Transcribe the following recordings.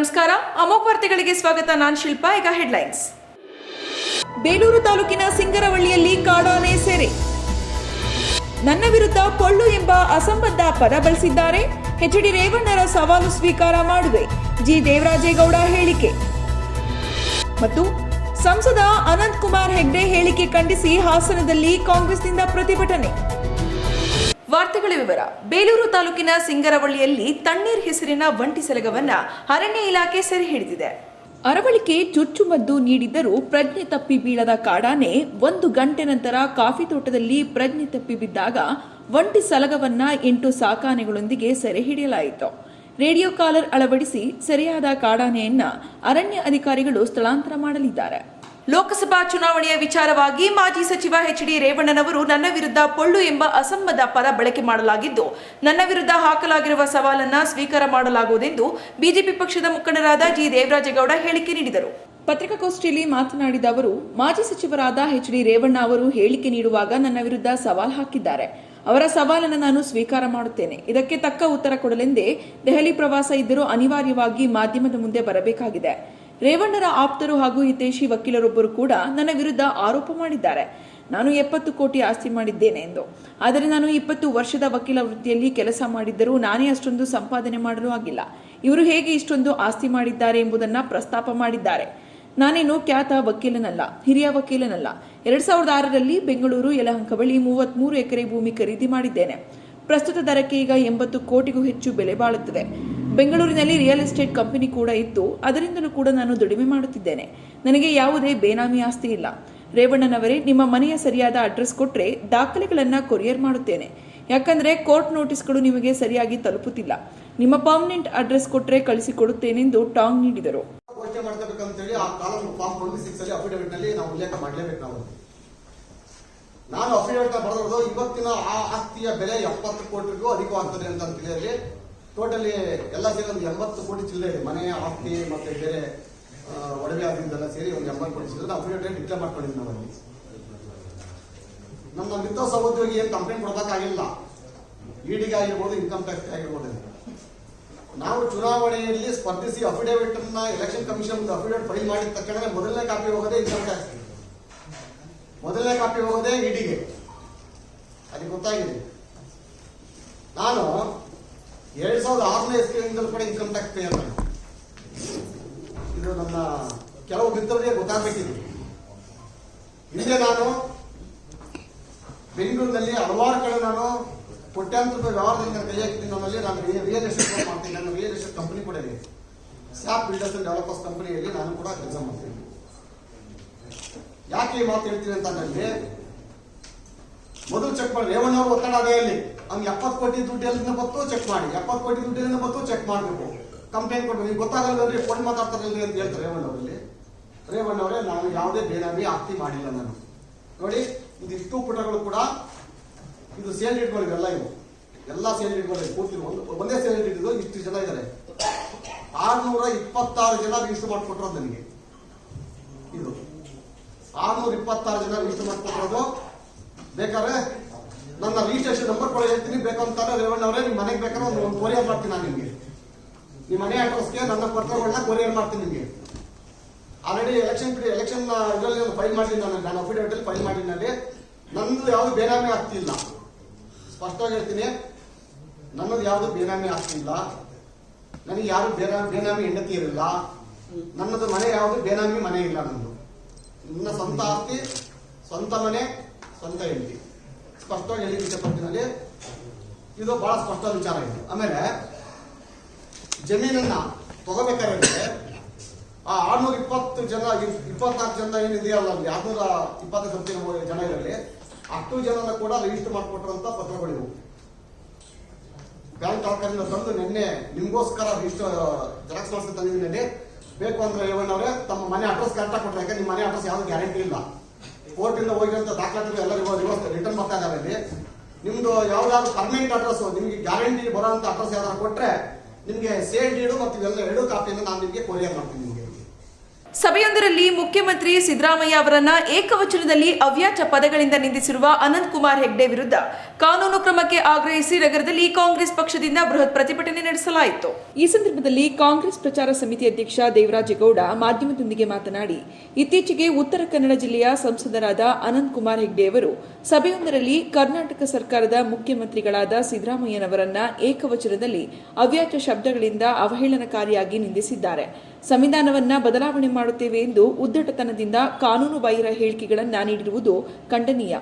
ನಮಸ್ಕಾರ. ಅಮೋಕ್ ವಾರ್ತೆಗಳಿಗೆ ಸ್ವಾಗತ. ನಾನ್ ಶಿಲ್ಪಾ, ಈಗ ಹೆಡ್ಲೈನ್ಸ್ ಬೇಲೂರು ತಾಲೂಕಿನ ಸಿಂಗರವಳ್ಳಿಯಲ್ಲಿ ಕಾಡಾನೆ ಸೆರೆ. ನನ್ನ ವಿರುದ್ಧ ಕೊಳ್ಳು ಎಂಬ ಅಸಂಬದ್ಧ ಪದ ಬಳಸಿದ್ದಾರೆ. ಎಚ್ ಡಿ ರೇವಣ್ಣರ ಸವಾಲು ಸ್ವೀಕಾರ ಮಾಡುವೆ. ಜಿ. ದೇವರಾಜೇಗೌಡ ಹೇಳಿಕೆ. ಮತ್ತು ಸಂಸದ ಅನಂತ್ ಕುಮಾರ್ ಹೆಗ್ಡೆ ಹೇಳಿಕೆ ಖಂಡಿಸಿ ಹಾಸನದಲ್ಲಿ ಕಾಂಗ್ರೆಸ್ನಿಂದ ಪ್ರತಿಭಟನೆ. ವಾರ್ತೆಗಳ ವಿವರ. ಬೇಲೂರು ತಾಲೂಕಿನ ಸಿಂಗರವಳ್ಳಿಯಲ್ಲಿ ತಣ್ಣೀರ್ ಹೆಸರಿನ ಒಂಟಿ ಸಲಗವನ್ನ ಅರಣ್ಯ ಇಲಾಖೆ ಸೆರೆ ಹಿಡಿದಿದೆ. ಅರವಳಿಕೆ ಚುಚ್ಚುಮದ್ದು ನೀಡಿದ್ದರೂ ಪ್ರಜ್ಞೆ ತಪ್ಪಿ ಬೀಳದ ಕಾಡಾನೆ ಒಂದು ಗಂಟೆ ನಂತರ ಕಾಫಿ ತೋಟದಲ್ಲಿ ಪ್ರಜ್ಞೆ ತಪ್ಪಿ ಬಿದ್ದಾಗ ಒಂಟಿ ಸಲಗವನ್ನ ಎಂಟು ಸಾಕಾನೆಗಳೊಂದಿಗೆ ಸೆರೆ ಹಿಡಿಯಲಾಯಿತು. ರೇಡಿಯೋ ಕಾಲರ್ ಅಳವಡಿಸಿ ಸೆರೆಯಾದ ಕಾಡಾನೆಯನ್ನ ಅರಣ್ಯ ಅಧಿಕಾರಿಗಳು ಸ್ಥಳಾಂತರ ಮಾಡಲಿದ್ದಾರೆ. ಲೋಕಸಭಾ ಚುನಾವಣೆಯ ವಿಚಾರವಾಗಿ ಮಾಜಿ ಸಚಿವ ಎಚ್ ಡಿ ರೇವಣ್ಣನವರು ನನ್ನ ವಿರುದ್ಧ ಪೊಳ್ಳು ಎಂಬ ಅಸಂಬದ್ಧ ಪದ ಬಳಕೆ ಮಾಡಲಾಗಿದ್ದು, ನನ್ನ ವಿರುದ್ಧ ಹಾಕಲಾಗಿರುವ ಸವಾಲನ್ನ ಸ್ವೀಕಾರ ಮಾಡಲಾಗುವುದೆಂದು ಬಿಜೆಪಿ ಪಕ್ಷದ ಮುಖಂಡರಾದ ಜಿ ದೇವರಾಜೇಗೌಡ ಹೇಳಿಕೆ ನೀಡಿದರು. ಪತ್ರಿಕಾಗೋಷ್ಠಿಯಲ್ಲಿ ಮಾತನಾಡಿದ ಅವರು, ಮಾಜಿ ಸಚಿವರಾದ ಎಚ್ ಡಿ ರೇವಣ್ಣ ಅವರು ಹೇಳಿಕೆ ನೀಡುವಾಗ ನನ್ನ ವಿರುದ್ಧ ಸವಾಲ್ ಹಾಕಿದ್ದಾರೆ. ಅವರ ಸವಾಲನ್ನು ನಾನು ಸ್ವೀಕಾರ ಮಾಡುತ್ತೇನೆ. ಇದಕ್ಕೆ ತಕ್ಕ ಉತ್ತರ ಕೊಡಲೆಂದೇ ದೆಹಲಿ ಪ್ರವಾಸ ಇದ್ದರೂ ಅನಿವಾರ್ಯವಾಗಿ ಮಾಧ್ಯಮದ ಮುಂದೆ ಬರಬೇಕಾಗಿದೆ. ರೇವಣ್ಣರ ಆಪ್ತರು ಹಾಗೂ ಹಿತೇಶಿ ವಕೀಲರೊಬ್ಬರು ಕೂಡ ನನ್ನ ವಿರುದ್ಧ ಆರೋಪ ಮಾಡಿದ್ದಾರೆ. ನಾನು ಎಪ್ಪತ್ತು ಕೋಟಿ ಆಸ್ತಿ ಮಾಡಿದ್ದೇನೆ ಎಂದು. ಆದರೆ ನಾನು ಇಪ್ಪತ್ತು ವರ್ಷದ ವಕೀಲ ವೃತ್ತಿಯಲ್ಲಿ ಕೆಲಸ ಮಾಡಿದ್ದರೂ ನಾನೇ ಅಷ್ಟೊಂದು ಸಂಪಾದನೆ ಮಾಡಲು ಆಗಿಲ್ಲ. ಇವರು ಹೇಗೆ ಇಷ್ಟೊಂದು ಆಸ್ತಿ ಮಾಡಿದ್ದಾರೆ ಎಂಬುದನ್ನ ಪ್ರಸ್ತಾಪ ಮಾಡಿದ್ದಾರೆ. ನಾನೇನು ಖ್ಯಾತ ವಕೀಲನಲ್ಲ, ಹಿರಿಯ ವಕೀಲನಲ್ಲ. ಎರಡ್ ಸಾವಿರದ ಆರರಲ್ಲಿ ಬೆಂಗಳೂರು ಯಲಹಂಕ ಬಳಿ ಮೂವತ್ಮೂರು ಎಕರೆ ಭೂಮಿ ಖರೀದಿ ಮಾಡಿದ್ದೇನೆ. ಪ್ರಸ್ತುತ ದರಕ್ಕೆ ಈಗ ಎಂಬತ್ತು ಕೋಟಿಗೂ ಹೆಚ್ಚು ಬೆಲೆ ಬಾಳುತ್ತದೆ. ಬೆಂಗಳೂರಿನಲ್ಲಿ ರಿಯಲ್ ಎಸ್ಟೇಟ್ ಕಂಪನಿ ಕೂಡ ಇತ್ತು. ಅದರಿಂದಲೂ ಕೂಡ ನಾನು ದುಡಿಮೆ ಮಾಡುತ್ತಿದ್ದೇನೆ. ನನಗೆ ಯಾವುದೇ ಬೇನಾಮಿ ಆಸ್ತಿ ಇಲ್ಲ. ರೇವಣ್ಣನವರೇ, ನಿಮ್ಮ ಮನೆಯ ಸರಿಯಾದ ಅಡ್ರೆಸ್ ಕೊಟ್ಟರೆ ದಾಖಲೆಗಳನ್ನು ಕೊರಿಯರ್ ಮಾಡುತ್ತೇನೆ. ಯಾಕಂದರೆ ಕೋರ್ಟ್ ನೋಟಿಸ್ಗಳು ನಿಮಗೆ ಸರಿಯಾಗಿ ತಲುಪುತ್ತಿಲ್ಲ. ನಿಮ್ಮ ಪರ್ಮನೆಂಟ್ ಅಡ್ರೆಸ್ ಕೊಟ್ಟರೆ ಕಳಿಸಿಕೊಡುತ್ತೇನೆಂದು ಟಾಂಗ್ ನೀಡಿದರು. ನಾನು ಅಫಿಡವಿಟ್ ಬರೆದಿರೋದು ಇವತ್ತಿನ ಆ ಆಸ್ತಿಯ ಬೆಲೆ ಎಪ್ಪತ್ತು ಕೋಟಿಗೂ ಅಧಿಕವಾಗ್ತದೆ ಅಂತ ತಿಳಿಯಲ್ಲಿ ಟೋಟಲಿ ಎಲ್ಲ ಸೇರಿ ಒಂದು ಎಂಬತ್ತು ಕೋಟಿ ಚಿಲ್ಲರೆ ಮನೆ, ಆಸ್ತಿ ಮತ್ತೆ ಬೇರೆ ಒಡವೆ ಆಗಿದ್ದೆಲ್ಲ ಸೇರಿ ಒಂದು ಎಂಬತ್ತು ಕೋಟಿ ಚಿಲ್ಲರೆ ಅಫಿಡವಿಟ್ ಡಿಕ್ಲೇರ್ ಮಾಡ್ಕೊಂಡಿದ್ವಿ ನಾವು ಅಲ್ಲಿ. ನಮ್ಮ ಮಿತ್ರ ಸಹೋದ್ಯೋಗಿ ಏನು ಕಂಪ್ಲೇಂಟ್ ಕೊಡಬೇಕಾಗಿಲ್ಲ. ಇಡಿಗೆ ಆಗಿರ್ಬೋದು ಇನ್ಕಮ್ ಟ್ಯಾಕ್ಸ್ ಆಗಿರ್ಬೋದು ನಾವು ಚುನಾವಣೆಯಲ್ಲಿ ಸ್ಪರ್ಧಿಸಿ ಅಫಿಡವಿಟ್ ಅನ್ನ ಎಲೆಕ್ಷನ್ ಕಮಿಷನ್ ಅಫಿಡವಿಟ್ ಫೈಲ್ ಮಾಡಿದ ತಕ್ಷಣ ಮೊದಲನೇ ಕಾಪಿ ಹೋಗೋದೇ ಇನ್ಕಮ್ ಟ್ಯಾಕ್ಸ್ ಮೊದಲನೇ ಕಾಪಿ ಹೋಗೋದೇ ಇಡಿಗೆ ಅದಕ್ಕೆ ಗೊತ್ತಾಗಿದೆ. ನಾನು ಎರಡ್ ಸಾವಿರದ ಆರನೇ ಇಸ್ವಿಯಿಂದಲೂ ಕೂಡ ಇನ್ಕಮ್ ಟ್ಯಾಕ್ಸ್ ಪೇ ಅಂತ. ಇದು ನನ್ನ ಕೆಲವು ಮಿತ್ರರಿಗೆ ಗೊತ್ತಾಗಬೇಕಿದೆ. ಹಿಂದೆ ನಾನು ಬೆಂಗಳೂರಿನಲ್ಲಿ ಹಲವಾರು ಕಡೆ ನಾನು ಕೋಟ್ಯಾಂತರ ರೂಪಾಯಿ ವ್ಯವಹಾರದಿಂದ ಕೈ ಹಾಕಿದ್ದೀನಿ ನಮ್ಮಲ್ಲಿ ನಾನು ರಿಯಲ್ ಎಸ್ಟೇಟ್ ಮಾಡ್ತೀನಿ. ನನ್ನ ರಿಯಲ್ ಎಸ್ಟೇಟ್ ಕಂಪನಿ ಕೂಡ ಇದೆ. ಸ್ಯಾಪ್ ಬಿಲ್ಡರ್ಸ್ ಅಂಡ್ ಡೆವಲಪರ್ಸ್ ಕಂಪನಿಯಲ್ಲಿ ನಾನು ಕೂಡ ಕೆಲಸ ಮಾಡ್ತೀನಿ. ಯಾಕೆ ಈ ಮಾತು ಹೇಳ್ತೀನಿ ಅಂತ ನನಗೆ ಮೊದಲು ಚೆಕ್ ಮಾಡಿ. ರೇವಣ್ಣ ಅವರು ಒತ್ತಡ ಅದೇ ಅಲ್ಲಿ. ಅವ್ನಿಗೆ ಎಪ್ಪತ್ತು ಕೋಟಿ ದುಡ್ಡು ಎಲ್ಲಿಂದ ಬತ್ತು ಚೆಕ್ ಮಾಡಿ. ಎಪ್ಪತ್ತು ಕೋಟಿ ದುಡ್ಡು ಎಲ್ಲಿಂದ ಬತ್ತು ಚೆಕ್ ಮಾಡಬೇಕು. ಕಂಪ್ಲೇಂಟ್ ಕೊಡ್ಬೇಕು. ನೀವು ಗೊತ್ತಾಗಲ್ಲ ಫೋನ್ ಮಾತಾಡ್ತಾರಲ್ರಿ ಅಂತ ಹೇಳ್ತಾರೆ ರೇವಣ್ಣ ಅವರೇ ನಾನು ಯಾವುದೇ ಬೇನಾಮಿ ಆಸ್ತಿ ಮಾಡಿಲ್ಲ ನಾನು. ನೋಡಿ ಇದು ಇಷ್ಟು ಪುಟಗಳು ಕೂಡ ಇದು ಸೇಲ್ ಇಟ್ಕೊಳ್ಳಿ ಎಲ್ಲ ಇವು. ಎಲ್ಲ ಸೇಲ್ ಇಟ್ಕೊಳ್ಳಿ ಪೂರ್ತಿ ಒಂದು, ಒಂದೇ ಸೇಲ್ ಇಟ್ಟಿದ್ದು ಇಷ್ಟು ಜನ ಇದ್ದಾರೆ. ಆರ್ನೂರ ಇಪ್ಪತ್ತಾರು ಜನ ರಿಜಿಸ್ಟರ್ ಮಾಡಿಕೊಟ್ರೋದು ನನಗೆ. ಇದು. ಆರ್ನೂರ ಇಪ್ಪತ್ತಾರು ಜನ ರಿಜಿಸ್ಟರ್ ಮಾಡಿಕೊಟ್ಟಿರೋದು ಬೇಕಾದ್ರೆ ನನ್ನ ರಿಜಿಸ್ಟ್ರೇಷನ್ ನಂಬರ್ ಕೂಡ ಹೇಳ್ತೀನಿ. ಬೇಕಂತಾರೆ ರೇವಣ್ಣ ಅವರೇ ನಿಮ್ಮ ಮನೆಗೆ ಬೇಕಾದ್ರೆ ಒಂದು ಒಂದು ಕೊರಿಯರ್ ಮಾಡ್ತೀನಿ ನಾನು ನಿಮಗೆ. ನಿಮ್ಮ ಮನೆ ಅಡ್ರೆಸ್ಗೆ ನನ್ನ ಪತ್ರಗಳನ್ನ ಕೊರಿಯರ್ ಮಾಡ್ತೀನಿ ನಿಮಗೆ. ಆಲ್ರೆಡಿ ಎಲೆಕ್ಷನ್ ಎಲೆಕ್ಷನ್ ಇದರಲ್ಲಿ ಫೈಲ್ ಮಾಡಿದ್ದೀನಿ ನಾನು. ನಾನು ಅಫಿಡವಿಟ್ ಅಲ್ಲಿ ಫೈಲ್ ಮಾಡಿದ್ದೀನಿ ನಂದು ಯಾವುದು ಬೇನಾಮಿ ಆಗ್ತಿಲ್ಲ. ಸ್ಪಷ್ಟವಾಗಿ ಹೇಳ್ತೀನಿ. ನನ್ನದು ಯಾವುದು ಬೇನಾಮಿ ಆಗ್ತಿಲ್ಲ. ನನಗೆ ಯಾರು ಬೇನಾಮಿ ಬೇನಾಮಿ ಹೆಂಡತಿ ಇರಲಿಲ್ಲ ನನ್ನದು ಮನೆ ಯಾವುದು ಬೇನಾಮಿ ಮನೆ ಇಲ್ಲ ನಂದು. ನನ್ನ ಸ್ವಂತ ಆಸ್ತಿ, ಸ್ವಂತ ಮನೆ ಸ್ವಂತ ಹೆಂಡತಿ ಸ್ಪಷ್ಟವಾಗಿ ಹೇಳಿ ಇಷ್ಟಪಡ್ತೀನಿ ಇದು ಬಹಳ ಸ್ಪಷ್ಟ ವಿಚಾರ ಇದೆ. ಆಮೇಲೆ ಜಮೀನನ್ನ ತಗೋಬೇಕಾದ್ರೆ ಆ ಆರ್ನೂರ ಇಪ್ಪತ್ತು ಜನ ಇಪ್ಪತ್ನಾಲ್ಕು ಜನ ಏನಿದೆಯಲ್ಲ ಅಲ್ಲಿ, ಆರ್ನೂರ ಇಪ್ಪತ್ತು ಸಂಖ್ಯೆ ಜನ ಇರಲಿ ಅಷ್ಟು ಜನನ ಕೂಡ ರಿಜಿಸ್ಟರ್ ಮಾಡಿಕೊಟ್ರಂತ ಪತ್ರಗಳಿವು. ಬ್ಯಾಂಕ್ ತಾಲೂಕಿನಿಂದ ತಂದು ನಿನ್ನೆ ನಿಮಗೋಸ್ಕರ ರಿಜಿಸ್ಟರ್ ಜೆರಾಕ್ಸ್ ಮಾಡಿಸಿ ತಂದಿದ್ದೀನಿ ಬೇಕು ಅಂದ್ರೆ ರೇವಣ್ಣ ಅವರೇ ತಮ್ಮ ಮನೆ ಅಡ್ರೆಸ್ ಕರೆಕ್ಟಾಗಿ ಕೊಟ್ಟರೆ ಯಾಕೆ? ನಿಮ್ಮ ಮನೆ ಅಡ್ರೆಸ್ ಯಾವುದು ಗ್ಯಾರಂಟಿ ಇಲ್ಲ. ಕೋರ್ಟಿಂದ ಹೋಗಿರೋಂಥ ದಾಖಲಾತಿಗಳು ಎಲ್ಲ ರಿವರ್ಸ್ ರಿಟರ್ನ್ ಬರ್ತಾ ಇದಾವೆ ಇಲ್ಲಿ ನಿಮ್ದು ಯಾವ್ದಾದ್ರು ಪರ್ಮನೆಂಟ್ ಅಡ್ರೆಸ್ ನಿಮ್ಗೆ ಗ್ಯಾರಂಟಿ ಬರೋಂಥ ಅಡ್ರೆಸ್ ಯಾವ್ದಾದ್ರು ಕೊಟ್ರೆ ನಿಮ್ಗೆ ಸೇಲ್ ಡೀಡು ಮತ್ತು ಇವೆಲ್ಲ ಎರಡು ಕಾಪಿಯನ್ನು ನಾನು ನಿಮಗೆ ಕೊರಿಯರ್ ಮಾಡ್ತೀನಿ. ಸಭೆಯೊಂದರಲ್ಲಿ ಮುಖ್ಯಮಂತ್ರಿ ಸಿದ್ದರಾಮಯ್ಯ ಅವರನ್ನ ಏಕವಚನದಲ್ಲಿ ಅವ್ಯಾಚ ಪದಗಳಿಂದ ನಿಂದಿಸಿರುವ ಅನಂತ್ ಕುಮಾರ್ ಹೆಗ್ಡೆ ವಿರುದ್ಧ ಕಾನೂನು ಕ್ರಮಕ್ಕೆ ಆಗ್ರಹಿಸಿ ನಗರದಲ್ಲಿ ಕಾಂಗ್ರೆಸ್ ಪಕ್ಷದಿಂದ ಬೃಹತ್ ಪ್ರತಿಭಟನೆ ನಡೆಸಲಾಯಿತು. ಈ ಸಂದರ್ಭದಲ್ಲಿ ಕಾಂಗ್ರೆಸ್ ಪ್ರಚಾರ ಸಮಿತಿ ಅಧ್ಯಕ್ಷ ದೇವರಾಜೇಗೌಡ ಮಾಧ್ಯಮದೊಂದಿಗೆ ಮಾತನಾಡಿ, ಇತ್ತೀಚೆಗೆ ಉತ್ತರ ಕನ್ನಡ ಜಿಲ್ಲೆಯ ಸಂಸದರಾದ ಅನಂತ್ ಕುಮಾರ್ ಹೆಗ್ಡೆ ಅವರು ಸಭೆಯೊಂದರಲ್ಲಿ ಕರ್ನಾಟಕ ಸರ್ಕಾರದ ಮುಖ್ಯಮಂತ್ರಿಗಳಾದ ಸಿದ್ದರಾಮಯ್ಯನವರನ್ನ ಏಕವಚನದಲ್ಲಿ ಅವ್ಯಾಚ ಶಬ್ದಗಳಿಂದ ಅವಹೇಳನಕಾರಿಯಾಗಿ ನಿಂದಿಸಿದ್ದಾರೆ. ಸಂವಿಧಾನವನ್ನ ಬದಲಾವಣೆ ಮಾಡುತ್ತೇವೆ ಎಂದು ಉದ್ದಟತನದಿಂದ ಕಾನೂನು ಬಾಹಿರ ಹೇಳಿಕೆಗಳನ್ನ ನೀಡಿರುವುದು ಖಂಡನೀಯ.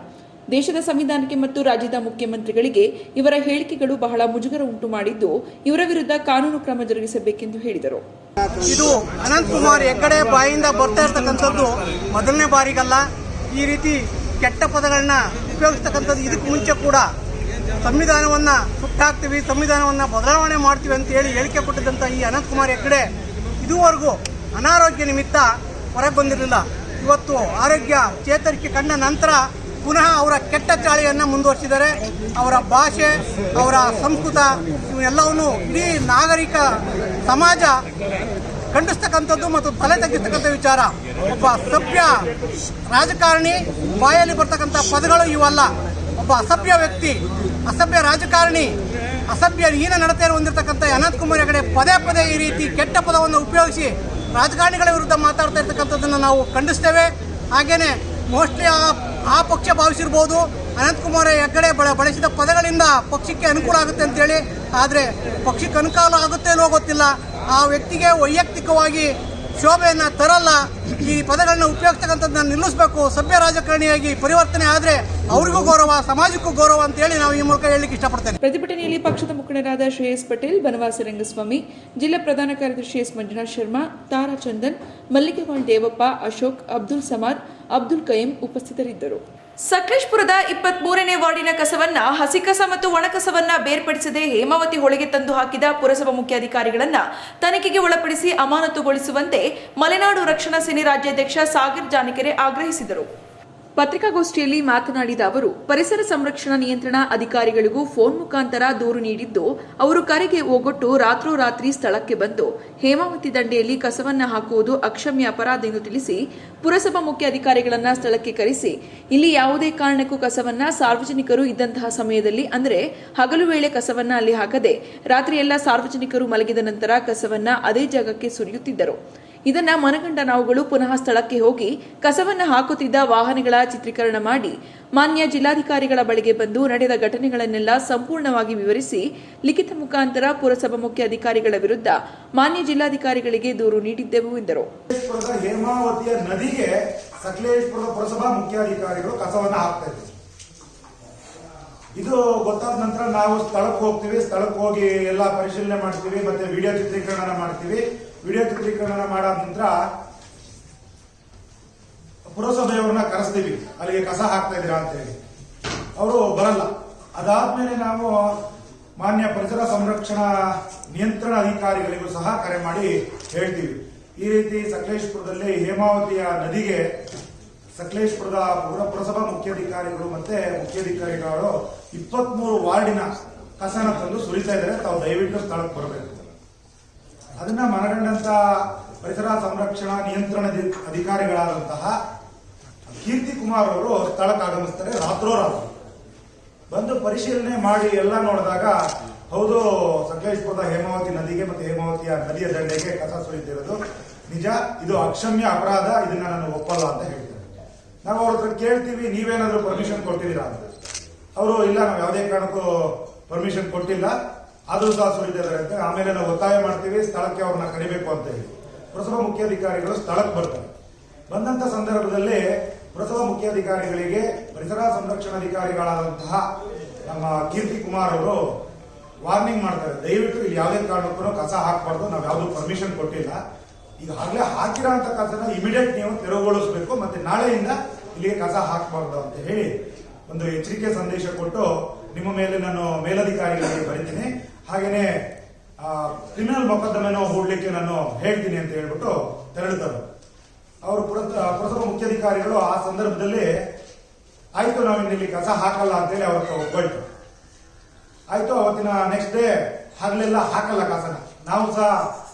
ದೇಶದ ಸಂವಿಧಾನಕ್ಕೆ ಮತ್ತು ರಾಜ್ಯದ ಮುಖ್ಯಮಂತ್ರಿಗಳಿಗೆ ಇವರ ಹೇಳಿಕೆಗಳು ಬಹಳ ಮುಜುಗರ ಉಂಟು ಮಾಡಿದ್ದು, ಇವರ ವಿರುದ್ಧ ಕಾನೂನು ಕ್ರಮ ಜರುಗಿಸಬೇಕೆಂದು ಹೇಳಿದರು. ಇದು ಅನಂತ್ ಕುಮಾರ್ ಹೆಗ್ಗಡೆ ಬಾಯಿಂದ ಬರ್ತಾ ಇರ್ತಕ್ಕಂಥದ್ದು ಮೊದಲನೇ ಬಾರಿಗಲ್ಲ. ಈ ರೀತಿ ಕೆಟ್ಟ ಪದಗಳನ್ನ ಉಪಯೋಗಿಸ್ತಕ್ಕಂಥದ್ದು ಇದಕ್ಕೆ ಮುಂಚೆ ಕೂಡ. ಸಂವಿಧಾನವನ್ನ ಸುಟ್ಟಾಕ್ತೀವಿ, ಸಂವಿಧಾನವನ್ನ ಬದಲಾವಣೆ ಮಾಡ್ತೀವಿ ಅಂತ ಹೇಳಿ ಹೇಳಿಕೆ ಕೊಟ್ಟಿದ್ದಂಥ ಈ ಅನಂತಕುಮಾರ್ ಹೆಗ್ಗಡೆ ಇದುವರೆಗೂ ಅನಾರೋಗ್ಯ ನಿಮಿತ್ತ ಹೊರಗೆ ಬಂದಿರಲಿಲ್ಲ. ಇವತ್ತು ಆರೋಗ್ಯ ಚೇತರಿಕೆ ಕಂಡ ನಂತರ ಪುನಃ ಅವರ ಕೆಟ್ಟ ಚಾಳಿಯನ್ನು ಮುಂದುವರಿಸಿದ್ದಾರೆ. ಅವರ ಭಾಷೆ, ಅವರ ಸಂಸ್ಕೃತ ಇವೆಲ್ಲವನ್ನು ಇಡೀ ನಾಗರಿಕ ಸಮಾಜ ಖಂಡಿಸ್ತಕ್ಕಂಥದ್ದು ಮತ್ತು ತಲೆ ತಗ್ಗಿಸ್ತಕ್ಕಂಥ ವಿಚಾರ. ಒಬ್ಬ ಸಭ್ಯ ರಾಜಕಾರಣಿ, ಬಾಯಲ್ಲಿ ಬರ್ತಕ್ಕಂಥ ಪದಗಳು ಇವಲ್ಲ. ಒಬ್ಬ ಅಸಭ್ಯ ವ್ಯಕ್ತಿ, ಅಸಭ್ಯ ರಾಜಕಾರಣಿ ಅಸಭ್ಯ ಹೀನ ನಡತೆಯನ್ನು ಹೊಂದಿರತಕ್ಕಂಥ ಅನಂತ್ ಕುಮಾರ್ ಹೆಗಡೆ ಪದೇ ಪದೇ ಈ ರೀತಿ ಕೆಟ್ಟ ಪದವನ್ನು ಉಪಯೋಗಿಸಿ ರಾಜಕಾರಣಿಗಳ ವಿರುದ್ಧ ಮಾತಾಡ್ತಾ ಇರ್ತಕ್ಕಂಥದ್ದನ್ನು ನಾವು ಖಂಡಿಸ್ತೇವೆ. ಹಾಗೆಯೇ ಮೋಸ್ಟ್ಲಿ ಆ ಆ ಪಕ್ಷ ಭಾವಿಸಿರ್ಬೋದು. ಅನಂತಕುಮಾರ್ ಹೆಗಡೆ ಬಳ, ಬಳಸಿದ ಪದಗಳಿಂದ ಪಕ್ಷಕ್ಕೆ ಅನುಕೂಲ ಆಗುತ್ತೆ ಅಂತೇಳಿ. ಆದರೆ ಪಕ್ಷಕ್ಕೆ ಅನುಕೂಲ ಆಗುತ್ತೆ ಇಲ್ಲೋ ಗೊತ್ತಿಲ್ಲ. ಆ ವ್ಯಕ್ತಿಗೆ ವೈಯಕ್ತಿಕವಾಗಿ ಶೋಭೆಯನ್ನು ತರಲ್ಲ, ಈ ಪದಗಳನ್ನ ಉಪಯೋಗಿಸ್ತಕ್ಕಂಥದ್ದನ್ನ ನಿಲ್ಲಿಸಬೇಕು, ಸಭ್ಯ ರಾಜಕಾರಣಿಯಾಗಿ ಪರಿವರ್ತನೆ ಆದರೆ ಅವರಿಗೂ ಗೌರವ, ಸಮಾಜಕ್ಕೂ ಗೌರವ ಅಂತ ಹೇಳಿ ನಾವು ಈ ಮೂಲಕ ಹೇಳಲಿಕ್ಕೆ ಇಷ್ಟಪಡ್ತೇನೆ. ಪ್ರತಿಭಟನೆಯಲ್ಲಿ ಪಕ್ಷದ ಮುಖಂಡರಾದ ಶ್ರೇಯಸ್ ಪಟೇಲ್, ಬನವಾಸಿ ರಂಗಸ್ವಾಮಿ, ಜಿಲ್ಲಾ ಪ್ರಧಾನ ಕಾರ್ಯದರ್ಶಿ ಎಸ್ ಮಂಜುನಾಥ್ ಶರ್ಮಾ, ತಾರಾ ಚಂದನ್ ಮಲ್ಲಿಗೆವಾಳ್ ದೇವಪ್ಪ, ಅಶೋಕ್, ಅಬ್ದುಲ್ ಸಮಾದ್, ಅಬ್ದುಲ್ ಕಯೀಂ ಉಪಸ್ಥಿತರಿದ್ದರು. ಸಕಲೇಶ್ಪುರದ ಇಪ್ಪತ್ತ್ ಮೂರನೇ ವಾರ್ಡಿನ ಕಸವನ್ನ, ಹಸಿಕಸ ಮತ್ತು ಒಣಕಸವನ್ನ ಬೇರ್ಪಡಿಸದೆ ಹೇಮಾವತಿ ಹೊಳೆಗೆ ತಂದು ಹಾಕಿದ ಪುರಸಭಾ ಮುಖ್ಯಾಧಿಕಾರಿಗಳನ್ನ ತನಿಖೆಗೆ ಒಳಪಡಿಸಿ ಅಮಾನತುಗೊಳಿಸುವಂತೆ ಮಲೆನಾಡು ರಕ್ಷಣಾ ಸೇನೆ ರಾಜ್ಯಾಧ್ಯಕ್ಷ ಸಾಗರ್ ಜಾನಿಕೆರೆ ಆಗ್ರಹಿಸಿದರು. ಪತ್ರಿಕಾಗೋಷ್ಠಿಯಲ್ಲಿ ಮಾತನಾಡಿದ ಅವರು, ಪರಿಸರ ಸಂರಕ್ಷಣಾ ನಿಯಂತ್ರಣ ಅಧಿಕಾರಿಗಳಿಗೂ ಫೋನ್ ಮುಖಾಂತರ ದೂರು ನೀಡಿದ್ದು, ಅವರು ಕರೆಗೆ ಒಗೊಟ್ಟು ರಾತ್ರೋರಾತ್ರಿ ಸ್ಥಳಕ್ಕೆ ಬಂದು ಹೇಮಾವತಿ ದಂಡೆಯಲ್ಲಿ ಕಸವನ್ನು ಹಾಕುವುದು ಅಕ್ಷಮ್ಯ ಅಪರಾಧ ಎಂದು ತಿಳಿಸಿ, ಪುರಸಭಾ ಮುಖ್ಯ ಅಧಿಕಾರಿಗಳನ್ನ ಸ್ಥಳಕ್ಕೆ ಕರೆಸಿ, ಇಲ್ಲಿ ಯಾವುದೇ ಕಾರಣಕ್ಕೂ ಕಸವನ್ನ ಸಾರ್ವಜನಿಕರು ಇದ್ದಂತಹ ಸಮಯದಲ್ಲಿ, ಅಂದರೆ ಹಗಲು ವೇಳೆ ಕಸವನ್ನ ಅಲ್ಲಿ ಹಾಕದೆ, ರಾತ್ರಿ ಎಲ್ಲ ಸಾರ್ವಜನಿಕರು ಮಲಗಿದ ನಂತರ ಕಸವನ್ನ ಅದೇ ಜಾಗಕ್ಕೆ ಸುರಿಯುತ್ತಿದ್ದರು. ಇದನ್ನ ಮನಗಂಡ ನಾವುಗಳು ಪುನಃ ಸ್ಥಳಕ್ಕೆ ಹೋಗಿ ಕಸವನ್ನು ಹಾಕುತ್ತಿದ್ದ ವಾಹನಗಳ ಚಿತ್ರೀಕರಣ ಮಾಡಿ ಮಾನ್ಯ ಜಿಲ್ಲಾಧಿಕಾರಿಗಳ ಬಳಿಗೆ ಬಂದು ನಡೆದ ಘಟನೆಗಳನ್ನೆಲ್ಲ ಸಂಪೂರ್ಣವಾಗಿ ವಿವರಿಸಿ ಲಿಖಿತ ಮುಖಾಂತರ ಪುರಸಭಾ ಮುಖ್ಯ ಅಧಿಕಾರಿಗಳ ವಿರುದ್ಧ ಮಾನ್ಯ ಜಿಲ್ಲಾಧಿಕಾರಿಗಳಿಗೆ ದೂರು ನೀಡಿದ್ದೆವು ಎಂದರು. ಹೇಮಾವತಿಯ ನದಿಗೆ ಪುರಸಭಾ ಮುಖ್ಯಾಧಿಕಾರಿಗಳು ಕಸವನ್ನ ಹಾಕ್ತಾ ಇದು ಗೊತ್ತಾದ ನಂತರ ನಾವು ಸ್ಥಳಕ್ಕೆ ಹೋಗ್ತೀವಿ, ಸ್ಥಳಕ್ಕೆ ಹೋಗಿ ಎಲ್ಲ ಪರಿಶೀಲನೆ ಮಾಡ್ತೀವಿ, ಮತ್ತೆ ವಿಡಿಯೋ ಚಿತ್ರೀಕರಣ ಮಾಡ್ತೀವಿ. ವಿಡಿಯೋ ಚಿತ್ರೀಕರಣ ಮಾಡಾದ ನಂತರ ಪುರಸಭೆಯವ್ರನ್ನ ಕರೆಸ್ತೀವಿ. ಅಲ್ಲಿಗೆ ಕಸ ಹಾಕ್ತಾ ಇದ್ದೀರಾ ಅಂತ ಹೇಳಿ ಅವರು ಬರಲ್ಲ. ಅದಾದ್ಮೇಲೆ ನಾವು ಮಾನ್ಯ ಪರಿಸರ ಸಂರಕ್ಷಣಾ ನಿಯಂತ್ರಣ ಅಧಿಕಾರಿಗಳಿಗೂ ಸಹ ಕರೆ ಮಾಡಿ ಹೇಳ್ತೀವಿ. ಈ ರೀತಿ ಸಕಲೇಶ್ಪುರದಲ್ಲಿ ಹೇಮಾವತಿಯ ನದಿಗೆ ಸಕಲೇಶ್ಪುರದ ಪುರ, ಪುರಸಭಾ ಮುಖ್ಯಾಧಿಕಾರಿಗಳು ಮತ್ತೆ ಮುಖ್ಯಾಧಿಕಾರಿಗಳು ಇಪ್ಪತ್ಮೂರು ವಾರ್ಡಿನ ಕಸನ ತಂದು ಸುರಿತಾ ಇದ್ದಾರೆ. ತಾವು ದಯವಿಟ್ಟು ಸ್ಥಳಕ್ಕೆ ಬರಬೇಕು. ಅದನ್ನ ಮನಗಂಡಂತ ಪರಿಸರ ಸಂರಕ್ಷಣಾ ನಿಯಂತ್ರಣ ಅಧಿ- ಅಧಿಕಾರಿಗಳಾದಂತಹ ಕೀರ್ತಿ ಕುಮಾರ್ ಅವರು ಸ್ಥಳಕ್ಕೆ ಆಗಮಿಸ್ತಾರೆ, ರಾತ್ರೋರಾತ್ರಿ. ಬಂದು ಪರಿಶೀಲನೆ ಮಾಡಿ ಎಲ್ಲ ನೋಡಿದಾಗ, ಹೌದು ಸಕಲೇಶ್ಪುರದ ಹೇಮಾವತಿ ನದಿಗೆ ಮತ್ತೆ ಹೇಮಾವತಿಯ ನದಿಯ ದಂಡೆಗೆ ಕಸ ಸುರಿತಿರೋದು ನಿಜ, ಇದು ಅಕ್ಷಮ್ಯ ಅಪರಾಧ, ಇದನ್ನ ನಾನು ಒಪ್ಪಲ್ಲ ಅಂತ ಹೇಳ್ತಾರೆ. ನಾವು ಅವ್ರ ಹತ್ರ ಕೇಳ್ತೀವಿ, ನೀವೇನಾದ್ರೂ ಪರ್ಮಿಷನ್ ಕೊಟ್ಟಿದ್ದೀರಾ ಅಂತ. ಅವರು, ಇಲ್ಲ, ನಾವು ಯಾವುದೇ ಕಾರಣಕ್ಕೂ ಪರ್ಮಿಷನ್ ಕೊಟ್ಟಿಲ್ಲ. ಆದ್ರೂ ಸಹ ಸುರಿದಿದ್ದಾರೆ ಅಂತ ಆಮೇಲೆ ನಾವು ಒತ್ತಾಯ ಮಾಡ್ತೀವಿ, ಸ್ಥಳಕ್ಕೆ ಅವ್ರನ್ನ ಕರಿಬೇಕು ಅಂತ ಹೇಳಿ. ಪುರಸಭಾ ಮುಖ್ಯಾಧಿಕಾರಿಗಳು ಸ್ಥಳಕ್ಕೆ ಬರ್ತಾರೆ. ಬಂದಂತ ಸಂದರ್ಭದಲ್ಲಿ ಪುರಸಭಾ ಮುಖ್ಯಾಧಿಕಾರಿಗಳಿಗೆ, ಪರಿಸರ ಸಂರಕ್ಷಣಾಧಿಕಾರಿಗಳಾದಂತಹ ನಮ್ಮ ಕೀರ್ತಿ ಕುಮಾರ್ ಅವರು ವಾರ್ನಿಂಗ್ ಮಾಡ್ತಾರೆ. ದಯವಿಟ್ಟು ಇಲ್ಲಿ ಯಾವುದೇ ಕಾರಣಕ್ಕೂ ಕಸ ಹಾಕಬಾರ್ದು, ನಾವು ಯಾವ್ದು ಪರ್ಮಿಷನ್ ಕೊಟ್ಟಿಲ್ಲ. ಈಗಾಗಲೇ ಹಾಕಿರೋ ಅಂತ ಕಸನ ಇಮಿಡಿಯೇಟ್ ನೀವು ತೆರವುಗೊಳಿಸಬೇಕು ಮತ್ತೆ ನಾಳೆಯಿಂದ ಇಲ್ಲಿಗೆ ಕಸ ಹಾಕಬಾರ್ದು ಅಂತ ಹೇಳಿ ಒಂದು ಎಚ್ಚರಿಕೆ ಸಂದೇಶ ಕೊಟ್ಟು ನಿಮ್ಮ ಮೇಲೆ ನಾನು ಮೇಲಧಿಕಾರಿಗಳಿಗೆ ಬರೀತೀನಿ. ಹಾಗೇನೆ ಕ್ರಿಮಿನಲ್ ಮೊಕದ್ದಮೆನೋ ಹೂಡ್ಲಿಕ್ಕೆ ನಾನು ಹೇಳ್ತೀನಿ ಅಂತ ಹೇಳ್ಬಿಟ್ಟು ತೆರಳಿದರು ಅವರು ಪ್ರಥಮ ಮುಖ್ಯಾಧಿಕಾರಿಗಳು ಆ ಸಂದರ್ಭದಲ್ಲಿ, ಆಯ್ತು, ನಾವು ಇಲ್ಲಿ ಕಸ ಹಾಕಲ್ಲ ಅಂತೇಳಿ ಅವ್ರ ಒಪ್ಕೊಳ್ತು ಆಯ್ತು, ಅವತ್ತಿನ ನೆಕ್ಸ್ಟ್ ಡೇ ಹಗಲೆಲ್ಲ ಹಾಕಲ್ಲ ಕಸನ. ನಾವು ಸಹ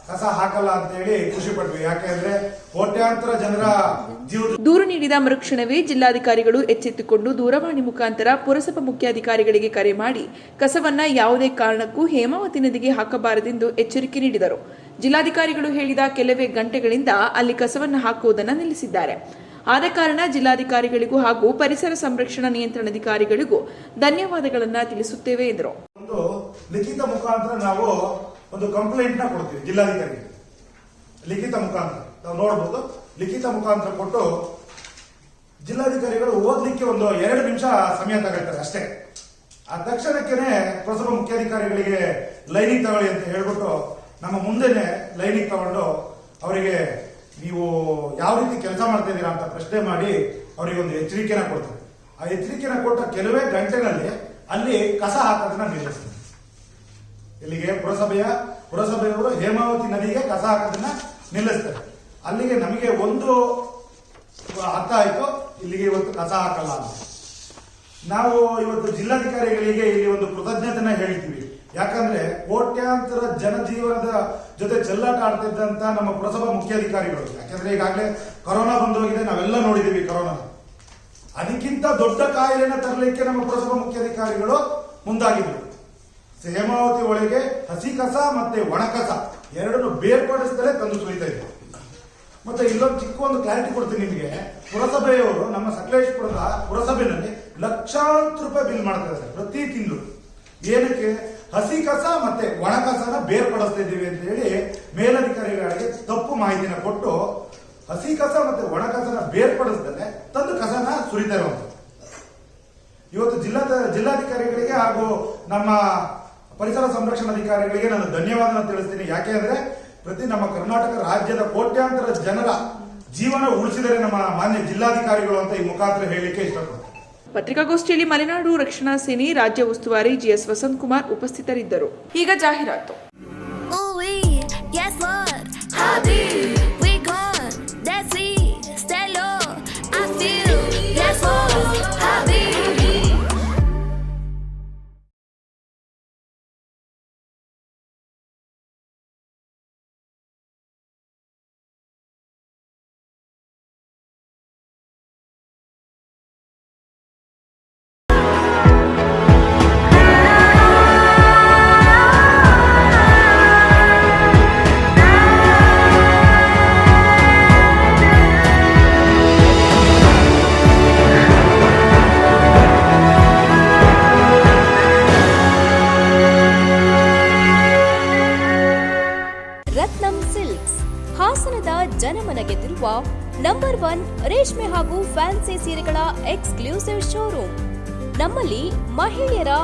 ಕಸ ಹಾಕಲ್ಲ ಅಂತ ಹೇಳಿ ಖುಷಿ ಪಟ್ವಿ. ಯಾಕೆಂದ್ರೆ ಕೋಟ್ಯಾಂತರ ಜನರ ಜೀವ ದೂರು ನೀಡಿದ ಮರುಕ್ಷಣವೇ ಜಿಲ್ಲಾಧಿಕಾರಿಗಳು ಎಚ್ಚೆತ್ತುಕೊಂಡು ದೂರವಾಣಿ ಮುಖಾಂತರ ಪುರಸಭಾ ಮುಖ್ಯಾಧಿಕಾರಿಗಳಿಗೆ ಕರೆ ಮಾಡಿ ಕಸವನ್ನ ಯಾವುದೇ ಕಾರಣಕ್ಕೂ ಹೇಮಾವತಿ ನದಿಗೆ ಹಾಕಬಾರದೆಂದು ಎಚ್ಚರಿಕೆ ನೀಡಿದರು. ಜಿಲ್ಲಾಧಿಕಾರಿಗಳು ಹೇಳಿದ ಕೆಲವೇ ಗಂಟೆಗಳಿಂದ ಅಲ್ಲಿ ಕಸವನ್ನು ಹಾಕುವುದನ್ನು ನಿಲ್ಲಿಸಿದ್ದಾರೆ. ಆದ ಕಾರಣ ಜಿಲ್ಲಾಧಿಕಾರಿಗಳಿಗೂ ಹಾಗೂ ಪರಿಸರ ಸಂರಕ್ಷಣಾ ನಿಯಂತ್ರಣಾಧಿಕಾರಿಗಳಿಗೂ ಧನ್ಯವಾದಗಳನ್ನು ತಿಳಿಸುತ್ತೇವೆ ಎಂದರು. ಒಂದು ಕಂಪ್ಲೇಂಟ್ನ ಕೊಡ್ತೀವಿ, ಜಿಲ್ಲಾಧಿಕಾರಿಗೆ. ಲಿಖಿತ ಮುಖಾಂತರ. ನಾವು ನೋಡಬಹುದು ಲಿಖಿತ ಮುಖಾಂತರ ಕೊಟ್ಟು ಜಿಲ್ಲಾಧಿಕಾರಿಗಳು ಓದಲಿಕ್ಕೆ ಒಂದು ಎರಡು ನಿಮಿಷ ಸಮಯ ತಗೊಳ್ತಾರೆ ಅಷ್ಟೇ. ಆ ತಕ್ಷಣಕ್ಕೇನೆ ಪ್ರಸರ ಮುಖ್ಯಾಧಿಕಾರಿಗಳಿಗೆ ಲೈನಿಂಗ್ ತಗೊಳ್ಳಿ ಅಂತ ಹೇಳ್ಬಿಟ್ಟು ನಮ್ಮ ಮುಂದೆನೆ ಲೈನಿಂಗ್ ತಗೊಂಡು ಅವರಿಗೆ ನೀವು ಯಾವ ರೀತಿ ಕೆಲಸ ಮಾಡ್ತಾ ಇದ್ದೀರಾ ಅಂತ ಪ್ರಶ್ನೆ ಮಾಡಿ ಅವರಿಗೆ ಒಂದು ಎಚ್ಚರಿಕೆನ ಕೊಡ್ತಾರೆ. ಆ ಎಚ್ಚರಿಕೆನ ಕೊಟ್ಟ ಕೆಲವೇ ಗಂಟೆಗಳಲ್ಲಿ ಅಲ್ಲಿ ಕಸ ಹಾಕೋದನ್ನ ನಿಲ್ಲಿಸ್ತಾರೆ. ಇಲ್ಲಿಗೆ ಪುರಸಭೆಯ, ಪುರಸಭೆಯವರು ಹೇಮಾವತಿ ನದಿಗೆ ಕಸ ಹಾಕೋದನ್ನ ನಿಲ್ಲಿಸ್ತಾರೆ. ಅಲ್ಲಿಗೆ ನಮಗೆ ಒಂದು ಅರ್ಥ ಆಯಿತು, ಇಲ್ಲಿಗೆ ಇವತ್ತು ಕಸ ಹಾಕಲ್ಲ ಅಂತ. ನಾವು ಇವತ್ತು ಜಿಲ್ಲಾಧಿಕಾರಿಗಳಿಗೆ ಇಲ್ಲಿ ಒಂದು ಕೃತಜ್ಞತೆನ ಹೇಳ್ತೀವಿ. ಯಾಕಂದ್ರೆ ಕೋಟ್ಯಾಂತರ ಜನಜೀವನದ ಜೊತೆ ಚೆಲ್ಲಾಟ ಆಡ್ತಿದ್ದಂತ ನಮ್ಮ ಪುರಸಭಾ ಮುಖ್ಯಾಧಿಕಾರಿಗಳು. ಯಾಕಂದ್ರೆ ಈಗಾಗಲೇ ಕೊರೋನಾ ಬಂದು ಹೋಗಿದೆ ನಾವೆಲ್ಲ ನೋಡಿದೀವಿ ಕೊರೋನಾ. ಅದಕ್ಕಿಂತ ದೊಡ್ಡ ಕಾಯಿಲೆನ ತರಲಿಕ್ಕೆ ನಮ್ಮ ಪುರಸಭಾ ಮುಖ್ಯಾಧಿಕಾರಿಗಳು ಮುಂದಾಗಿದ್ರು. ಹೇಮಾವತಿ ಒಳಗೆ ಹಸಿ ಕಸ ಮತ್ತೆ ಒಣ ಕಸ. ಎರಡನ್ನು ಬೇರ್ಪಡಿಸದಲ್ಲೇ ತಂದು ಸುರಿತಾ ಇದೆ. ಮತ್ತೆ ಇಲ್ಲೊಂದು ಚಿಕ್ಕ ಒಂದು ಕ್ಲಾರಿಟಿ ಕೊಡ್ತೀನಿ ನಿಮಗೆ. ಪುರಸಭೆಯವರು ನಮ್ಮ ಸಕಲೇಶ್ಪುರದ ಪುರಸಭೆಯಲ್ಲಿ ಲಕ್ಷಾಂತರ ರೂಪಾಯಿ ಬಿಲ್ ಮಾಡ್ತಾರೆ ಪ್ರತಿ ತಿಂಗಳು. ಏನಕ್ಕೆ? ಹಸಿ ಕಸ ಮತ್ತೆ ಒಣ ಕಸನ ಬೇರ್ಪಡಿಸ್ತಾ ಇದ್ದೀವಿ ಅಂತ ಹೇಳಿ ಮೇಲಧಿಕಾರಿಗಳಿಗೆ ತಪ್ಪು ಮಾಹಿತಿನ ಕೊಟ್ಟು ಹಸಿ ಕಸ ಮತ್ತೆ ಒಣ ಕಸನ ತಂದು ಕಸನ ಸುರಿತಾ ಇವತ್ತು ಜಿಲ್ಲಾ ಜಿಲ್ಲಾಧಿಕಾರಿಗಳಿಗೆ ಹಾಗೂ ನಮ್ಮ ಪರಿಸರ ಸಂರಕ್ಷಣಾಧಿಕಾರಿಗಳಿಗೆ ನಾನು ಧನ್ಯವಾದನ ತಿಳಿಸ್ತೀನಿ. ಯಾಕೆ ಅಂದ್ರೆ ಪ್ರತಿ ನಮ್ಮ ಕರ್ನಾಟಕ ರಾಜ್ಯದ ಕೋಟ್ಯಾಂತರ ಜನರ ಜೀವನ ಉಳಿಸಿದರೆ ನಮ್ಮ ಮಾನ್ಯ ಜಿಲ್ಲಾಧಿಕಾರಿಗಳು ಅಂತ ಈ ಮುಖಾಂತರ ಹೇಳಲಿಕ್ಕೆ ಇಷ್ಟಪಡ್ತೀನಿ. ಪತ್ರಿಕಾಗೋಷ್ಠಿಯಲ್ಲಿ ಮಲೆನಾಡು ರಕ್ಷಣಾ ಸೇನೆ ರಾಜ್ಯ ಉಸ್ತುವಾರಿ ಜಿಎಸ್ ವಸಂತ್ ಕುಮಾರ್ ಉಪಸ್ಥಿತರಿದ್ದರು. ಈಗ ಜಾಹೀರಾತು.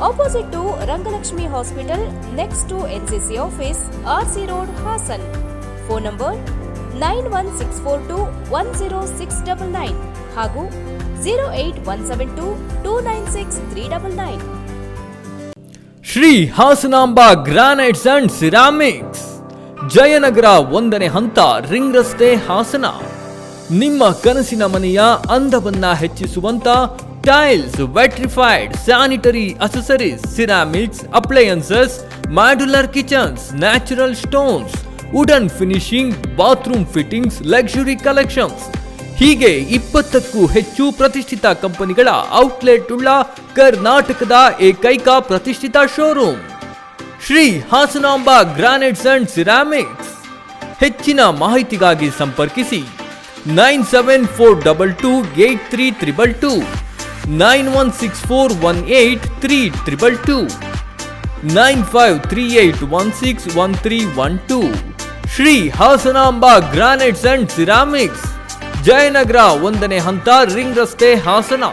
Opposite to Rangalakshmi hospital next to NCC office R C road Hassan phone number nine one six four two one zero six double nine ಹಾಗೂ zero eight one seven two two nine six three double nine Shri Hasanamba granites and ceramics. Jayanagar ಒಂದನೇ ಹಂತ, ring ರಸ್ತೆ ಹಾಸನ. ನಿಮ್ಮ ಕನಸಿನ ಮನೆಯ ಅಂದವನ್ನ ಹೆಚ್ಚಿಸುವಂತ tiles vitrified sanitary accessories ceramics appliances modular kitchens natural stones wooden finishing bathroom fittings luxury collections ಹೀಗೆ ಇಪ್ಪತ್ತಕ್ಕೂ ಹೆಚ್ಚು ಪ್ರತಿಷ್ಠಿತ ಕಂಪನಿಗಳ ಔಟ್ಲೆಟ್ ಉಳ್ಳ ಕರ್ನಾಟಕದ ಏಕೈಕ ಪ್ರತಿಷ್ಠಿತ showroom Shri Hasanamba granites and ceramics ಹೆಚ್ಚಿನ ಮಾಹಿತಿಗಾಗಿ ಸಂಪರ್ಕಿಸಿ. Nine seven four double two eight three triple two. Nine one six four one eight three triple nine five three eight one six one three one two. Shri Hasanamba granites and ceramics. Jayanagara ಒಂದನೇ ಹಂತ ring ರಸ್ತೆ ಹಾಸನ.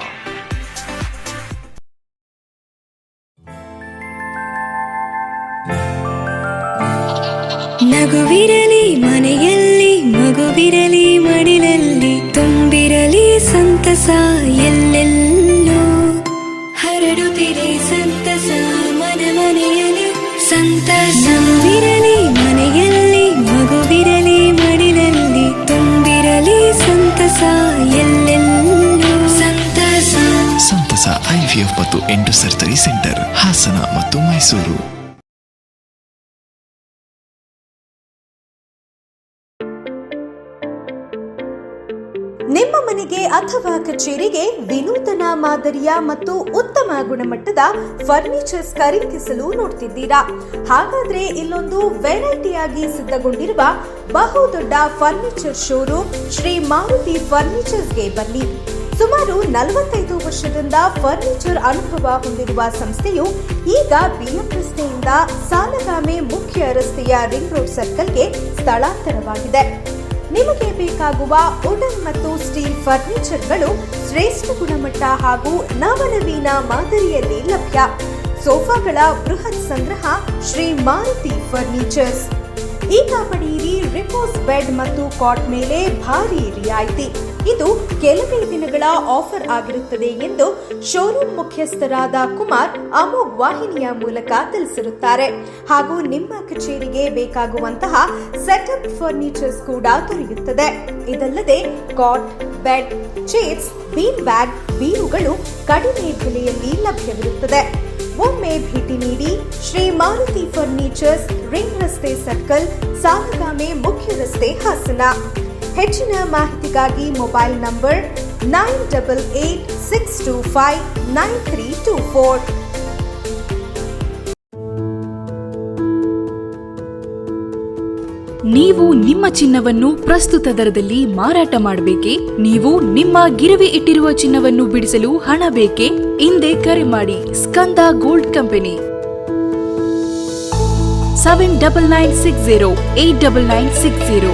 ನಗುವಿರಲಿ ಮನೆಯಲ್ಲಿ, ಮಗುವಿರಲಿ ಮಡಿಲಲ್ಲಿ. ಹಾಸನ ಮತ್ತು ಮೈಸೂರು. ನಿಮ್ಮ ಮನೆಗೆ ಅಥವಾ ಕಚೇರಿಗೆ ವಿನೂತನ ಮಾದರಿಯ ಮತ್ತು ಉತ್ತಮ ಗುಣಮಟ್ಟದ ಫರ್ನಿಚರ್ಸ್ ಖರೀದಿಸಲು ನೋಡ್ತಿದ್ದೀರಾ? ಹಾಗಾದ್ರೆ ಇಲ್ಲೊಂದು ವೆರೈಟಿಯಾಗಿ ಸಿದ್ಧಗೊಂಡಿರುವ ಬಹುದೊಡ್ಡ ಫರ್ನಿಚರ್ ಶೋರೂಮ್ ಶ್ರೀ ಮಾರುತಿ ಫರ್ನಿಚರ್ಸ್ಗೆ ಬನ್ನಿ. ಸುಮಾರು ನಲವತ್ತೈದು ವರ್ಷದಿಂದ ಫರ್ನಿಚರ್ ಅನುಭವ ಹೊಂದಿರುವ ಸಂಸ್ಥೆಯು ಈಗ ಬಿಎಂ ರಸ್ತೆಯಿಂದ ಸಾಲಗಾಮೆ ಮುಖ್ಯ ರಸ್ತೆಯ ರಿಂಗ್ ರೋಡ್ ಸರ್ಕಲ್ಗೆ ಸ್ಥಳಾಂತರವಾಗಿದೆ. ನಿಮಗೆ ಬೇಕಾಗುವ ವುಡನ್ ಮತ್ತು ಸ್ಟೀಲ್ ಫರ್ನಿಚರ್ಗಳು ಶ್ರೇಷ್ಠ ಗುಣಮಟ್ಟ ಹಾಗೂ ನವನವೀನ ಮಾದರಿಯಲ್ಲಿ ಲಭ್ಯ. ಸೋಫಾಗಳ ಬೃಹತ್ ಸಂಗ್ರಹ ಶ್ರೀ ಮಾರುತಿ ಫರ್ನಿಚರ್ಸ್. ಈಗ ಪಡೆಯಿರಿ ರಿಪೋಸ್ ಬೆಡ್ ಮತ್ತು ಕಾಟ್ ಮೇಲೆ ಭಾರಿ ರಿಯಾಯಿತಿ. ಇದು ಕೆಲವೇ ದಿನಗಳ ಆಫರ್ ಆಗಿರುತ್ತದೆ ಎಂದು ಶೋರೂಮ್ ಮುಖ್ಯಸ್ಥರಾದ ಕುಮಾರ್ ಅಮೋಘ್ ವಾಹಿನಿಯ ಮೂಲಕ ತಿಳಿಸಿರುತ್ತಾರೆ. ಹಾಗೂ ನಿಮ್ಮ ಕಚೇರಿಗೆ ಬೇಕಾಗುವಂತಹ ಸೆಟಪ್ ಫರ್ನಿಚರ್ಸ್ ಕೂಡ ದೊರೆಯುತ್ತದೆ. ಇದಲ್ಲದೆ cot bed chairs bean bag ಬೀರುಗಳು ಕಡಿಮೆ ಬೆಲೆಯಲ್ಲಿ ಲಭ್ಯವಿರುತ್ತದೆ. ಒಮ್ಮೆ ಭೇಟಿ ನೀಡಿ ಶ್ರೀ ಮಾರುತಿ ಫರ್ನಿಚರ್ಸ್ ರಿಂಗ್ ರಸ್ತೆ ಸರ್ಕಲ್ ಸಾಲಗಾಮೆ ಮುಖ್ಯ ರಸ್ತೆ ಹಾಸನ. ಹೆಚ್ಚಿನ ಮಾಹಿತಿಗಾಗಿ mobile number nine double eight six two five nine three two four. ನೀವು ನಿಮ್ಮ ಚಿನ್ನವನ್ನು ಪ್ರಸ್ತುತ ದರದಲ್ಲಿ ಮಾರಾಟ ಮಾಡಬೇಕೆ? ನೀವು ನಿಮ್ಮ ಗಿರವಿ ಇಟ್ಟಿರುವ ಚಿನ್ನವನ್ನು ಬಿಡಿಸಲು ಹಣ ಬೇಕೇ? ಹಿಂದೆ ಕರೆ ಮಾಡಿ, Skanda gold company. Seven double nine six zero, eight double nine six zero.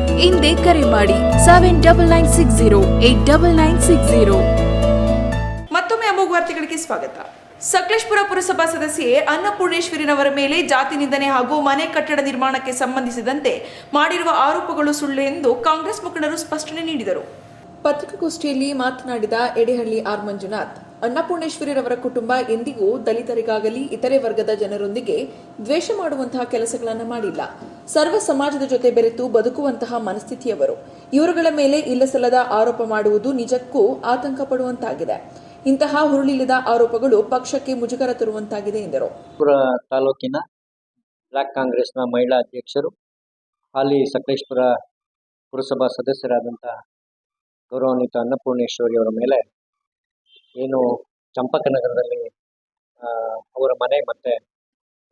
ಹಿಂದೆ ಕರೆ ಮಾಡಿ seven double nine six zero eight double nine six zero ಮತ್ತೊಮ್ಮೆ ಅಮೋಘ ವಾರ್ತೆಗಳಿಗೆ ಸ್ವಾಗತ. ಸಕಲೇಶ್ಪುರ ಪುರಸಭಾ ಸದಸ್ಯೆ ಅನ್ನಪೂರ್ಣೇಶ್ವರಿನವರ ಮೇಲೆ ಜಾತಿ ನಿಂದನೆ ಹಾಗೂ ಮನೆ ಕಟ್ಟಡ ನಿರ್ಮಾಣಕ್ಕೆ ಸಂಬಂಧಿಸಿದಂತೆ ಮಾಡಿರುವ ಆರೋಪಗಳು ಸುಳ್ಳು ಎಂದು ಕಾಂಗ್ರೆಸ್ ಮುಖಂಡರು ಸ್ಪಷ್ಟನೆ ನೀಡಿದರು. ಪತ್ರಿಕಾಗೋಷ್ಠಿಯಲ್ಲಿ ಮಾತನಾಡಿದ ಎಡೆಹಳ್ಳಿ ಆರ್ ಮಂಜುನಾಥ್ ಅನ್ನಪೂರ್ಣೇಶ್ವರಿರವರ ಕುಟುಂಬ ಎಂದಿಗೂ ದಲಿತರಿಗಾಗಲಿ ಇತರೆ ವರ್ಗದ ಜನರೊಂದಿಗೆ ದ್ವೇಷ ಮಾಡುವಂತಹ ಕೆಲಸಗಳನ್ನು ಮಾಡಿಲ್ಲ. ಸರ್ವ ಸಮಾಜದ ಜೊತೆ ಬೆರೆತು ಬದುಕುವಂತಹ ಮನಸ್ಥಿತಿಯವರು. ಇವರುಗಳ ಮೇಲೆ ಇಲ್ಲಸಲ್ಲದ ಆರೋಪ ಮಾಡುವುದು ನಿಜಕ್ಕೂ ಆತಂಕ ಪಡುವಂತಾಗಿದೆ ಇಂತಹ ಹುರುಳಿಲ್ಲದ ಆರೋಪಗಳು ಪಕ್ಷಕ್ಕೆ ಮುಜುಗರ ತರುವಂತಾಗಿದೆ ಎಂದರು. ತಾಲೂಕಿನ ಬ್ಲಾಕ್ ಕಾಂಗ್ರೆಸ್ನ ಮಹಿಳಾ ಅಧ್ಯಕ್ಷರು, ಹಾಲಿ ಸಕಲೇಶ್ಪುರ ಪುರಸಭಾ ಸದಸ್ಯರಾದಂತಹ ಗೌರವಾನ್ವಿತ ಅನ್ನಪೂರ್ಣೇಶ್ವರಿ ಅವರ ಮೇಲೆ ಏನು ಚಂಪಕನಗರದಲ್ಲಿ ಅವರ ಮನೆ ಮತ್ತೆ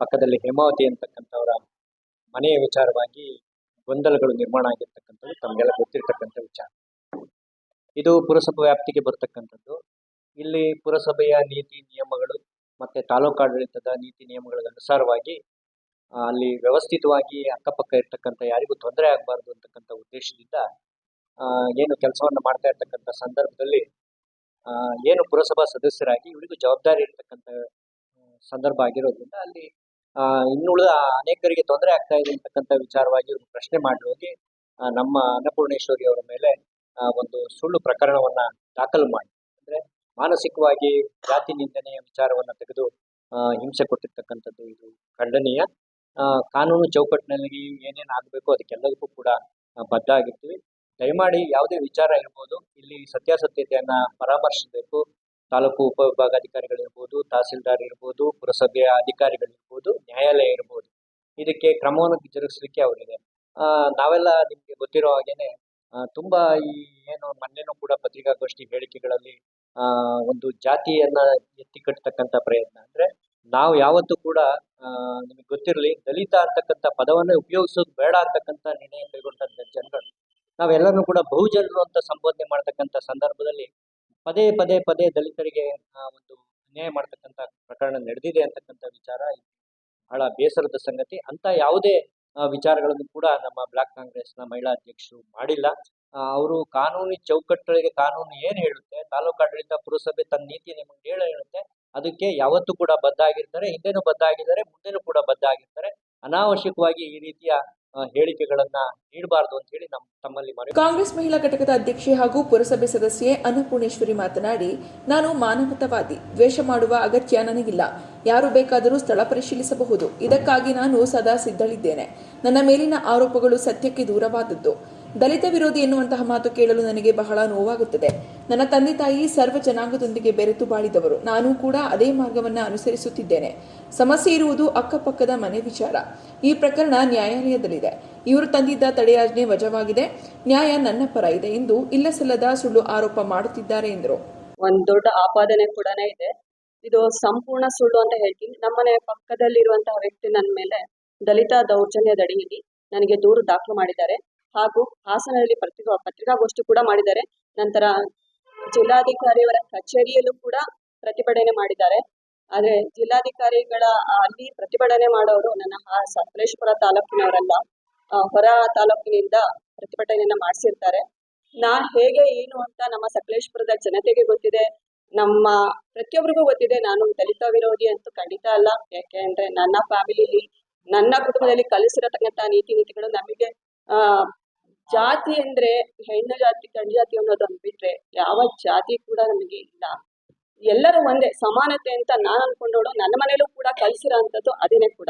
ಪಕ್ಕದಲ್ಲಿ ಹೇಮಾವತಿ ಅಂತಕ್ಕಂಥವರ ಮನೆಯ ವಿಚಾರವಾಗಿ ಗೊಂದಲಗಳು ನಿರ್ಮಾಣ ಆಗಿರ್ತಕ್ಕಂಥದ್ದು ತಮಗೆಲ್ಲ ಗೊತ್ತಿರ್ತಕ್ಕಂಥ ವಿಚಾರ. ಇದು ಪುರಸಭೆ ವ್ಯಾಪ್ತಿಗೆ ಬರ್ತಕ್ಕಂಥದ್ದು. ಇಲ್ಲಿ ಪುರಸಭೆಯ ನೀತಿ ನಿಯಮಗಳು ಮತ್ತೆ ತಾಲೂಕಾಡಳಿತದ ನೀತಿ ನಿಯಮಗಳ ಅನುಸಾರವಾಗಿ ಅಲ್ಲಿ ವ್ಯವಸ್ಥಿತವಾಗಿ ಅಕ್ಕಪಕ್ಕ ಇರ್ತಕ್ಕಂಥ ಯಾರಿಗೂ ತೊಂದರೆ ಆಗಬಾರ್ದು ಅಂತಕ್ಕಂಥ ಉದ್ದೇಶದಿಂದ ಏನು ಕೆಲಸವನ್ನು ಮಾಡ್ತಾ ಇರ್ತಕ್ಕಂಥ ಸಂದರ್ಭದಲ್ಲಿ ಏನು ಪುರಸಭಾ ಸದಸ್ಯರಾಗಿ ಇವರಿಗೂ ಜವಾಬ್ದಾರಿ ಇರ್ತಕ್ಕಂಥ ಸಂದರ್ಭ ಆಗಿರೋದ್ರಿಂದ ಅಲ್ಲಿ ಇನ್ನುಳಿದ ಅನೇಕರಿಗೆ ತೊಂದರೆ ಆಗ್ತಾ ಇದೆ ಅಂತಕ್ಕಂಥ ವಿಚಾರವಾಗಿ ಇವರು ಪ್ರಶ್ನೆ ಮಾಡಿ ಹೋಗಿ ನಮ್ಮ ಅನ್ನಪೂರ್ಣೇಶ್ವರಿ ಅವರ ಮೇಲೆ ಒಂದು ಸುಳ್ಳು ಪ್ರಕರಣವನ್ನ ದಾಖಲು ಮಾಡಿ. ಅಂದ್ರೆ ಮಾನಸಿಕವಾಗಿ ಜಾತಿ ನಿಂದನೆಯ ವಿಚಾರವನ್ನ ತೆಗೆದು ಹಿಂಸೆ ಕೊಟ್ಟಿರ್ತಕ್ಕಂಥದ್ದು ಇದು ಖಂಡನೀಯ. ಕಾನೂನು ಚೌಕಟ್ಟಿನಲ್ಲಿ ಏನೇನು ಆಗಬೇಕು ಅದಕ್ಕೆಲ್ಲದಕ್ಕೂ ಕೂಡ ಬದ್ಧ ಆಗಿರ್ತೀವಿ. ದಯಮಾಡಿ ಯಾವುದೇ ವಿಚಾರ ಇರ್ಬೋದು, ಇಲ್ಲಿ ಸತ್ಯಾಸತ್ಯತೆಯನ್ನ ಪರಾಮರ್ಶಿಸಬೇಕು. ತಾಲೂಕು ಉಪವಿಭಾಗಾಧಿಕಾರಿಗಳಿರ್ಬೋದು, ತಹಸೀಲ್ದಾರ್ ಇರ್ಬೋದು, ಪುರಸಭೆಯ ಅಧಿಕಾರಿಗಳಿರ್ಬೋದು, ನ್ಯಾಯಾಲಯ ಇರ್ಬೋದು. ಇದಕ್ಕೆ ಕ್ರಮವನ್ನು ಜರುಗಿಸಲಿಕ್ಕೆ ಅವರಿದೆ. ನಾವೆಲ್ಲ ನಿಮ್ಗೆ ಗೊತ್ತಿರೋ ಹಾಗೇನೆ ತುಂಬಾ ಈ ಏನು ಮೊನ್ನೆನೂ ಕೂಡ ಪತ್ರಿಕಾಗೋಷ್ಠಿ ಹೇಳಿಕೆಗಳಲ್ಲಿ ಒಂದು ಜಾತಿಯನ್ನ ಎತ್ತಿ ಕಟ್ಟತಕ್ಕಂಥ ಪ್ರಯತ್ನ. ಅಂದ್ರೆ ನಾವು ಯಾವತ್ತೂ ಕೂಡ ನಿಮಗೆ ಗೊತ್ತಿರಲಿ, ದಲಿತ ಅಂತಕ್ಕಂಥ ಪದವನ್ನೇ ಉಪಯೋಗಿಸೋದು ಬೇಡ ಅಂತಕ್ಕಂಥ ನಿರ್ಣಯ ಕೈಗೊಂಡಂಥ ಜನಗಳು. ನಾವೆಲ್ಲರೂ ಕೂಡ ಬಹುಜನರು ಅಂತ ಸಂಬೋಧನೆ ಮಾಡ್ತಕ್ಕಂಥ ಸಂದರ್ಭದಲ್ಲಿ ಪದೇ ಪದೇ ಪದೇ ದಲಿತರಿಗೆ ಒಂದು ಅನ್ಯಾಯ ಮಾಡ್ತಕ್ಕಂಥ ಪ್ರಕರಣ ನಡೆದಿದೆ ಅಂತಕ್ಕಂಥ ವಿಚಾರ ಬಹಳ ಬೇಸರದ ಸಂಗತಿ. ಅಂತ ಯಾವುದೇ ವಿಚಾರಗಳನ್ನು ಕೂಡ ನಮ್ಮ ಬ್ಲಾಕ್ ಕಾಂಗ್ರೆಸ್ನ ಮಹಿಳಾ ಅಧ್ಯಕ್ಷರು ಮಾಡಿಲ್ಲ. ಅವರು ಕಾನೂನಿ ಚೌಕಟ್ಟುಗಳಿಗೆ ಕಾನೂನು ಏನು ಹೇಳುತ್ತೆ, ತಾಲೂಕು ಆಡಳಿತ ಪುರಸಭೆ ತನ್ನ ನೀತಿ ನಿಮಗೆ ಹೇಳ ಹೇಳುತ್ತೆ, ಅದಕ್ಕೆ ಯಾವತ್ತೂ ಕೂಡ ಬದ್ಧ ಆಗಿರ್ತಾರೆ, ಹಿಂದೆನೂ ಬದ್ಧ ಆಗಿದ್ದಾರೆ, ಮುಂದೆನೂ ಕೂಡ ಬದ್ಧ ಆಗಿರ್ತಾರೆ. ಅನಾವಶ್ಯಕವಾಗಿ ಈ ರೀತಿಯ ಹೇಳಿಕೆಗಳನ್ನ ನೀಡಬಾರದು ಅಂತ ಹೇಳಿ ನಮ್ಮ ತಮ್ಮಲ್ಲಿ ಮನವಿ ಕಾಂಗ್ರೆಸ್ ಮಹಿಳಾ ಘಟಕದ ಅಧ್ಯಕ್ಷೆ ಹಾಗೂ ಪುರಸಭೆ ಸದಸ್ಯೆ ಅನ್ನಪೂರ್ಣೇಶ್ವರಿ ಮಾತನಾಡಿ, ನಾನು ಮಾನವತವಾದಿ, ದ್ವೇಷ ಮಾಡುವ ಅಗತ್ಯ ನನಗಿಲ್ಲ. ಯಾರು ಬೇಕಾದರೂ ಸ್ಥಳ ಪರಿಶೀಲಿಸಬಹುದು. ಇದಕ್ಕಾಗಿ ನಾನು ಸದಾ ಸಿದ್ಧಳಿದ್ದೇನೆ. ನನ್ನ ಮೇಲಿನ ಆರೋಪಗಳು ಸತ್ಯಕ್ಕೆ ದೂರವಾದದ್ದು. ದಲಿತ ವಿರೋಧಿ ಎನ್ನುವಂತಹ ಮಾತು ಕೇಳಲು ನನಗೆ ಬಹಳ ನೋವಾಗುತ್ತದೆ. ನನ್ನ ತಂದೆ ತಾಯಿ ಸರ್ವ ಜನಾಂಗದೊಂದಿಗೆ ಬೆರೆತು ಬಾಳಿದವರು. ನಾನು ಕೂಡ ಅದೇ ಮಾರ್ಗವನ್ನು ಅನುಸರಿಸುತ್ತಿದ್ದೇನೆ. ಸಮಸ್ಯೆ ಇರುವುದು ಅಕ್ಕಪಕ್ಕದ ಮನೆ ವಿಚಾರ. ಈ ಪ್ರಕರಣ ನ್ಯಾಯಾಲಯದಲ್ಲಿದೆ. ಇವರು ತಂದಿದ್ದ ತಡೆಯಾಜ್ಞೆ ವಜವಾಗಿದೆ. ನ್ಯಾಯ ನನ್ನ ಪರ ಇದೆ ಎಂದು ಇಲ್ಲಸಲ್ಲದ ಸುಳ್ಳು ಆರೋಪ ಮಾಡುತ್ತಿದ್ದಾರೆ ಎಂದರು. ಒಂದ್ ದೊಡ್ಡ ಆಪಾದನೆ ಕೂಡ ಇದೆ. ಇದು ಸಂಪೂರ್ಣ ಸುಳ್ಳು ಅಂತ ಹೇಳ್ತೀನಿ. ನಮ್ಮನೆ ಪಕ್ಕದಲ್ಲಿರುವಂತಹ ವ್ಯಕ್ತಿ ನನ್ನ ಮೇಲೆ ದಲಿತ ದೌರ್ಜನ್ಯದಡಿಯಲ್ಲಿ ನನಗೆ ದೂರು ದಾಖಲು ಮಾಡಿದ್ದಾರೆ. ಹಾಗೂ ಹಾಸನದಲ್ಲಿ ಪತ್ರಿಕಾ, ಪತ್ರಿಕಾಗೋಷ್ಠಿ ಕೂಡ ಮಾಡಿದ್ದಾರೆ. ನಂತರ ಜಿಲ್ಲಾಧಿಕಾರಿಯವರ ಕಚೇರಿಯಲ್ಲೂ ಕೂಡ ಪ್ರತಿಭಟನೆ ಮಾಡಿದ್ದಾರೆ. ಆದರೆ ಜಿಲ್ಲಾಧಿಕಾರಿಗಳ ಅಲ್ಲಿ ಪ್ರತಿಭಟನೆ ಮಾಡೋರು ನನ್ನ ಸಕಲೇಶ್ವರ ಸಕಲೇಶಪುರ ತಾಲೂಕಿನವರಲ್ಲ. ಹೊರ ತಾಲೂಕಿನಿಂದ ಪ್ರತಿಭಟನೆಯನ್ನ ಮಾಡಿಸಿರ್ತಾರೆ. ನಾ ಹೇಗೆ, ಏನು ಅಂತ ನಮ್ಮ ಸಕಲೇಶ್ಪುರದ ಜನತೆಗೆ ಗೊತ್ತಿದೆ. ನಮ್ಮ ಪ್ರತಿಯೊಬ್ಬರಿಗೂ ಗೊತ್ತಿದೆ. ನಾನು ದಲಿತ ವಿರೋಧಿ ಅಂತೂ ಖಂಡಿತ ಅಲ್ಲ. ಯಾಕೆ ಅಂದ್ರೆ ನನ್ನ ಫ್ಯಾಮಿಲಿಲಿ ನನ್ನ ಕುಟುಂಬದಲ್ಲಿ ಕಲಿಸಿರತಕ್ಕಂತ ನೀತಿ ನೀತಿಗಳು ನಮಗೆ ಜಾತಿ ಅಂದ್ರೆ ಹೆಣ್ಣು ಜಾತಿ, ಗಂಡು ಜಾತಿ ಅನ್ನೋದನ್ನು ಬಿಟ್ರೆ ಯಾವ ಜಾತಿ ಕೂಡ ನಮಗೆ ಇಲ್ಲ. ಎಲ್ಲರೂ ಒಂದೇ, ಸಮಾನತೆ ಅಂತ ನಾನು ಅನ್ಕೊಂಡೋಳು ನನ್ನ ಮನೇಲೂ ಕೂಡ ಕಲಿಸಿರೋ ಅಂಥದ್ದು ಅದೇನೆ ಕೂಡ.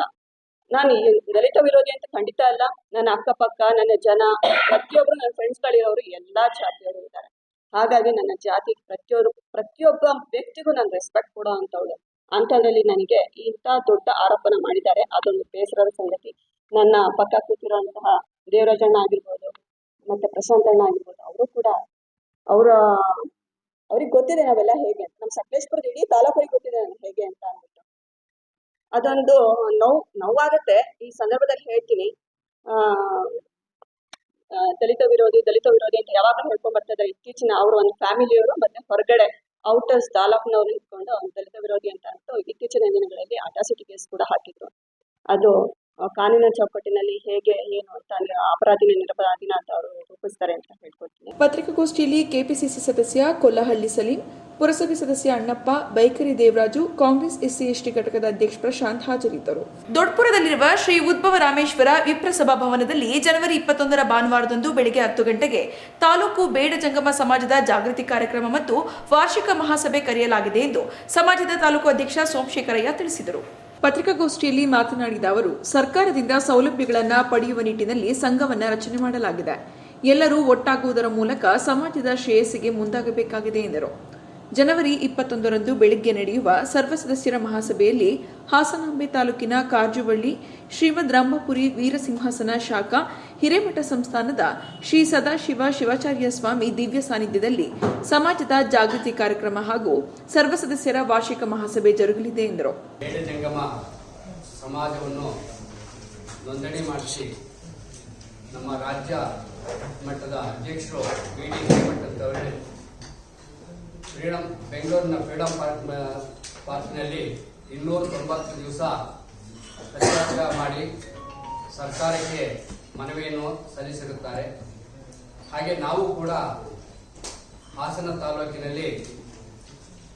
ನಾನು ದಲಿತ ವಿರೋಧಿ ಅಂತ ಖಂಡಿತ ಅಲ್ಲ. ನನ್ನ ಅಕ್ಕಪಕ್ಕ, ನನ್ನ ಜನ, ಪ್ರತಿಯೊಬ್ರು ನನ್ನ ಫ್ರೆಂಡ್ಸ್ಗಳಿರೋರು ಎಲ್ಲಾ ಜಾತಿಯವರು ಇದ್ದಾರೆ. ಹಾಗಾಗಿ ನನ್ನ ಜಾತಿ ಪ್ರತಿಯೊಬ್ಬರು ಪ್ರತಿಯೊಬ್ಬ ವ್ಯಕ್ತಿಗೂ ನಾನು ರೆಸ್ಪೆಕ್ಟ್ ಕೊಡೋ ಅಂಥವಳು. ಅಂಥದ್ರಲ್ಲಿ ನನಗೆ ಇಂಥ ದೊಡ್ಡ ಆರೋಪನ ಮಾಡಿದ್ದಾರೆ. ಅದೊಂದು ಬೇಸರದ ಸಂಗತಿ. ನನ್ನ ಪಕ್ಕ ಕೂತಿರುವಂತಹ ದೇವರಾಜಣ್ಣ ಆಗಿರ್ಬೋದು, ಮತ್ತೆ ಪ್ರಶಾಂತ್ ಅಣ್ಣ ಆಗಿರ್ಬೋದು, ಅವರು ಕೂಡ ಅವರ, ಅವ್ರಿಗೆ ಗೊತ್ತಿದೆ ನಾವೆಲ್ಲ ಹೇಗೆ ಅಂತ. ನಮ್ಮ ಸಕಲೇಶ್ಪುರದ ಇಡೀ ತಾಲೂಕರಿಗೆ ಗೊತ್ತಿದೆ ಹೇಗೆ ಅಂತ ಅಂದ್ಬಿಟ್ಟು. ಅದೊಂದು ನೋವು, ನೋವಾಗತ್ತೆ. ಈ ಸಂದರ್ಭದಲ್ಲಿ ಹೇಳ್ತೀನಿ. ದಲಿತ ವಿರೋಧಿ ದಲಿತ ವಿರೋಧಿ ಅಂತ ಯಾವಾಗಲೂ ಹೇಳ್ಕೊಂಡ್ ಬರ್ತಾ ಇತ್ತೀಚಿನ ಅವರು ಒಂದು ಫ್ಯಾಮಿಲಿಯವರು ಮತ್ತೆ ಹೊರಗಡೆ ಔಟರ್ಸ್ ತಾಲೂಕ್ನವ್ರು ಇಟ್ಕೊಂಡು ದಲಿತ ವಿರೋಧಿ ಅಂತ ಅಂತೂ ಇತ್ತೀಚಿನ ದಿನಗಳಲ್ಲಿ ಅಟಾಸಿಟಿ ಕೇಸ್ ಕೂಡ ಹಾಕಿದ್ರು. ಅದು ಕಾನೂನಿನ ಚೌಕಟ್ಟಿನಲ್ಲಿ ಹೇಗೆ ಏನು ಅಂತ ಅಂದ್ರೆ ಅಪರಾಧಿನ ನಿರಪರಾಧಿನ ಅಂತ ಅವರು ರೂಪಿಸ್ತಾರೆ ಅಂತ ಹೇಳ್ಕೊಡ್ತೀನಿ. ಪತ್ರಿಕಾಗೋಷ್ಠಿಯಲ್ಲಿ ಕೆಪಿಸಿಸಿ ಸದಸ್ಯ ಕೊಲ್ಲಹಳ್ಳಿ ಸಲೀಂ ಪುರಸಭೆ ಸದಸ್ಯ ಅಣ್ಣಪ್ಪ ಬೈಕರಿ ದೇವರಾಜು ಕಾಂಗ್ರೆಸ್ ಎಸ್ಸಿ ಎಸ್ಟಿ ಘಟಕದ ಅಧ್ಯಕ್ಷ ಪ್ರಶಾಂತ್ ಹಾಜರಿದ್ದರು. ದೊಡ್ಡಪುರದಲ್ಲಿರುವ ಶ್ರೀ ಉದ್ಭವ ರಾಮೇಶ್ವರ ವಿಪ್ರಸಭಾ ಭವನದಲ್ಲಿ ಜನವರಿ ಇಪ್ಪತ್ತೊಂದರ ಭಾನುವಾರದಂದು ಬೆಳಗ್ಗೆ ಹತ್ತು ಗಂಟೆಗೆ ತಾಲೂಕು ಬೇಡ ಜಂಗಮ ಸಮಾಜದ ಜಾಗೃತಿ ಕಾರ್ಯಕ್ರಮ ಮತ್ತು ವಾರ್ಷಿಕ ಮಹಾಸಭೆ ಕರೆಯಲಾಗಿದೆ ಎಂದು ಸಮಾಜದ ತಾಲೂಕು ಅಧ್ಯಕ್ಷ ಸೋಮಶೇಖರಯ್ಯ ತಿಳಿಸಿದರು. ಪತ್ರಿಕಾಗೋಷ್ಠಿಯಲ್ಲಿ ಮಾತನಾಡಿದ ಅವರು, ಸರ್ಕಾರದಿಂದ ಸೌಲಭ್ಯಗಳನ್ನು ಪಡೆಯುವ ನಿಟ್ಟಿನಲ್ಲಿ ಸಂಘವನ್ನು ರಚನೆ ಮಾಡಲಾಗಿದೆ. ಎಲ್ಲರೂ ಒಟ್ಟಾಗುವುದರ ಮೂಲಕ ಸಮಾಜದ ಶ್ರೇಯಸ್ಸಿಗೆ ಮುಂದಾಗಬೇಕಾಗಿದೆ ಎಂದರು. ಜನವರಿ ಇಪ್ಪತ್ತೊಂದರಂದು ಬೆಳಿಗ್ಗೆ ನಡೆಯುವ ಸರ್ವ ಸದಸ್ಯರ ಮಹಾಸಭೆಯಲ್ಲಿ ಹಾಸನಾಂಬೆ ತಾಲೂಕಿನ ಕಾರ್ಜುವಳ್ಳಿ ಶ್ರೀಮದ್ ರಾಮಪುರಿ ವೀರಸಿಂಹಾಸನ ಶಾಖಾ, ಹಿರೇಮಠ ಸಂಸ್ಥಾನದ ಶ್ರೀ ಸದಾಶಿವ ಶಿವಾಚಾರ್ಯ ಸ್ವಾಮಿ ದಿವ್ಯ ಸಾನ್ನಿಧ್ಯದಲ್ಲಿ ಸಮಾಜದ ಜಾಗೃತಿ ಕಾರ್ಯಕ್ರಮ ಹಾಗೂ ಸರ್ವ ಸದಸ್ಯರ ವಾರ್ಷಿಕ ಮಹಾಸಭೆ ಜರುಗಲಿದೆ ಎಂದರು. ನಮ್ಮ ರಾಜ್ಯ ಮಟ್ಟದ ಅಧ್ಯಕ್ಷರು ಫ್ರೀಡಮ್ ಬೆಂಗಳೂರಿನ ಫ್ರೀಡಮ್ ಪಾರ್ಕ್ ಪಾರ್ಕ್ನಲ್ಲಿ ಇನ್ನೂರ ತೊಂಬತ್ತು ದಿವಸ ಸತ್ಯಾಗ್ರಹ ಮಾಡಿ ಸರ್ಕಾರಕ್ಕೆ ಮನವಿಯನ್ನು ಸಲ್ಲಿಸಿರುತ್ತಾರೆ. ಹಾಗೆ ನಾವು ಕೂಡ ಹಾಸನ ತಾಲೂಕಿನಲ್ಲಿ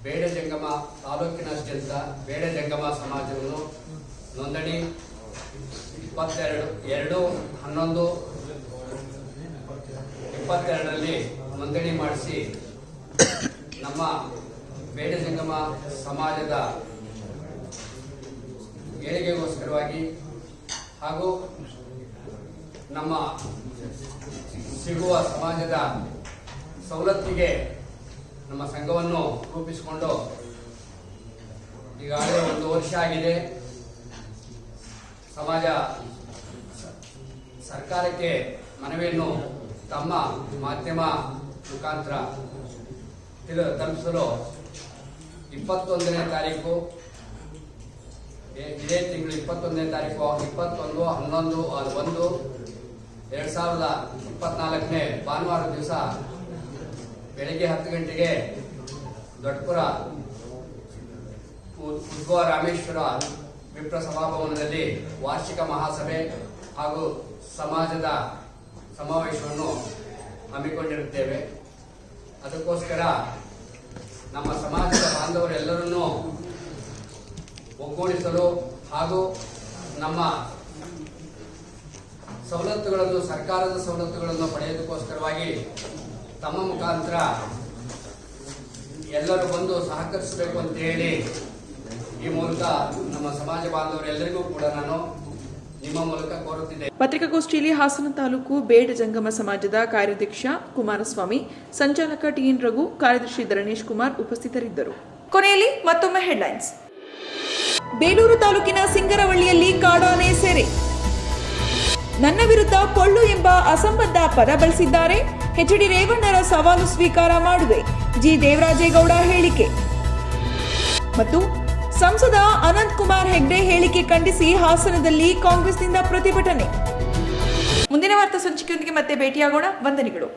ಬೇಡ ಜಂಗಮ ತಾಲೂಕಿನಾದ್ಯಂತ ಬೇಡ ಜಂಗಮ ಸಮಾಜವನ್ನು ನೋಂದಣಿ ಇಪ್ಪತ್ತೆರಡು, ಎರಡು, ಹನ್ನೊಂದು, ಇಪ್ಪತ್ತೆರಡರಲ್ಲಿ ನೋಂದಣಿ ಮಾಡಿಸಿ ನಮ್ಮ ಬೇಡ ಸಂಗಮ ಸಮಾಜದ ಏಳಿಗೆಗೋಸ್ಕರವಾಗಿ ಹಾಗೂ ನಮ್ಮ ಸಿಗುವ ಸಮಾಜದ ಸವಲತ್ತಿಗೆ ನಮ್ಮ ಸಂಘವನ್ನು ರೂಪಿಸಿಕೊಂಡು ಈಗಾಗಲೇ ಒಂದು ವರ್ಷ ಆಗಿದೆ. ಸಮಾಜ ಸರ್ಕಾರಕ್ಕೆ ಮನವಿಯನ್ನು ತಮ್ಮ ಮಾಧ್ಯಮ ಮುಖಾಂತರ ತಿಳು ತಲುಪಿಸಲು ಇಪ್ಪತ್ತೊಂದನೇ ತಾರೀಕು. ಇದೇ ತಿಂಗಳು ಇಪ್ಪತ್ತೊಂದನೇ ತಾರೀಕು. ಇಪ್ಪತ್ತೊಂದು, ಹನ್ನೊಂದು ಒಂದು. ಎರಡು ಸಾವಿರದ ಇಪ್ಪತ್ನಾಲ್ಕನೇ ಭಾನುವಾರ ದಿವಸ ಬೆಳಗ್ಗೆ ಹತ್ತು ಗಂಟೆಗೆ ದೊಡ್ಡಪುರ ಉದ್ಭವ ರಾಮೇಶ್ವರ ವಿಪ್ರ ಸಭಾಭವನದಲ್ಲಿ ವಾರ್ಷಿಕ ಮಹಾಸಭೆ ಹಾಗೂ ಸಮಾಜದ ಸಮಾವೇಶವನ್ನು ಹಮ್ಮಿಕೊಂಡಿರುತ್ತೇವೆ. ಅದಕ್ಕೋಸ್ಕರ ನಮ್ಮ ಸಮಾಜದ ಬಾಂಧವರೆಲ್ಲರನ್ನು ಒಗ್ಗೂಡಿಸಲು ಹಾಗೂ ನಮ್ಮ ಸವಲತ್ತುಗಳನ್ನು, ಸರ್ಕಾರದ ಸವಲತ್ತುಗಳನ್ನು ಪಡೆಯೋದಕ್ಕೋಸ್ಕರವಾಗಿ ತಮ್ಮ ಮುಖಾಂತರ ಎಲ್ಲರೂ ಬಂದು ಸಹಕರಿಸಬೇಕು ಅಂತ ಹೇಳಿ ಈ ಮೂಲಕ ನಮ್ಮ ಸಮಾಜ ಬಾಂಧವರೆಲ್ಲರಿಗೂ ಕೂಡ ನಾನು ಪತ್ರಿಕಾಗೋಷ್ಠಿಯಲ್ಲಿ ಹಾಸನ ತಾಲೂಕು ಬೇಡ ಜಂಗಮ ಸಮಾಜದ ಕಾರ್ಯಾಧ್ಯಕ್ಷ ಕುಮಾರಸ್ವಾಮಿ, ಸಂಚಾಲಕ ಟಿಎನ್ ರಘು, ಕಾರ್ಯದರ್ಶಿ ಧರಣೇಶ್ ಕುಮಾರ್ ಉಪಸ್ಥಿತರಿದ್ದರು. ಕೊನೆಯಲ್ಲಿ ಮತ್ತೊಮ್ಮೆ ಹೆಡ್ಲೈನ್ಸ್. ಬೇಲೂರು ತಾಲೂಕಿನ ಸಿಂಗರವಳ್ಳಿಯಲ್ಲಿ ಕಾಡಾನೆ ಸೆರೆ. ನನ್ನ ವಿರುದ್ಧ ಪೊಳ್ಳು ಎಂಬ ಅಸಂಬದ್ಧ ಪದ ಬಳಸಿದ್ದಾರೆ. ಎಚ್ಡಿ ರೇವಣ್ಣರ ಸವಾಲು ಸ್ವೀಕಾರ ಮಾಡುವೆ. ಜಿ. ದೇವರಾಜೇಗೌಡ ಹೇಳಿಕೆ. ಮತ್ತು ಸಂಸದ ಅನಂತ್ ಕುಮಾರ್ ಹೆಗ್ಡೆ ಹೇಳಿಕೆ ಖಂಡಿಸಿ ಹಾಸನದಲ್ಲಿ ಕಾಂಗ್ರೆಸ್ನಿಂದ ಪ್ರತಿಭಟನೆ. ಮುಂದಿನ ವಾರ್ತಾ ಸಂಚಿಕೆಯೊಂದಿಗೆ ಮತ್ತೆ ಭೇಟಿಯಾಗೋಣ. ವಂದನೆಗಳು.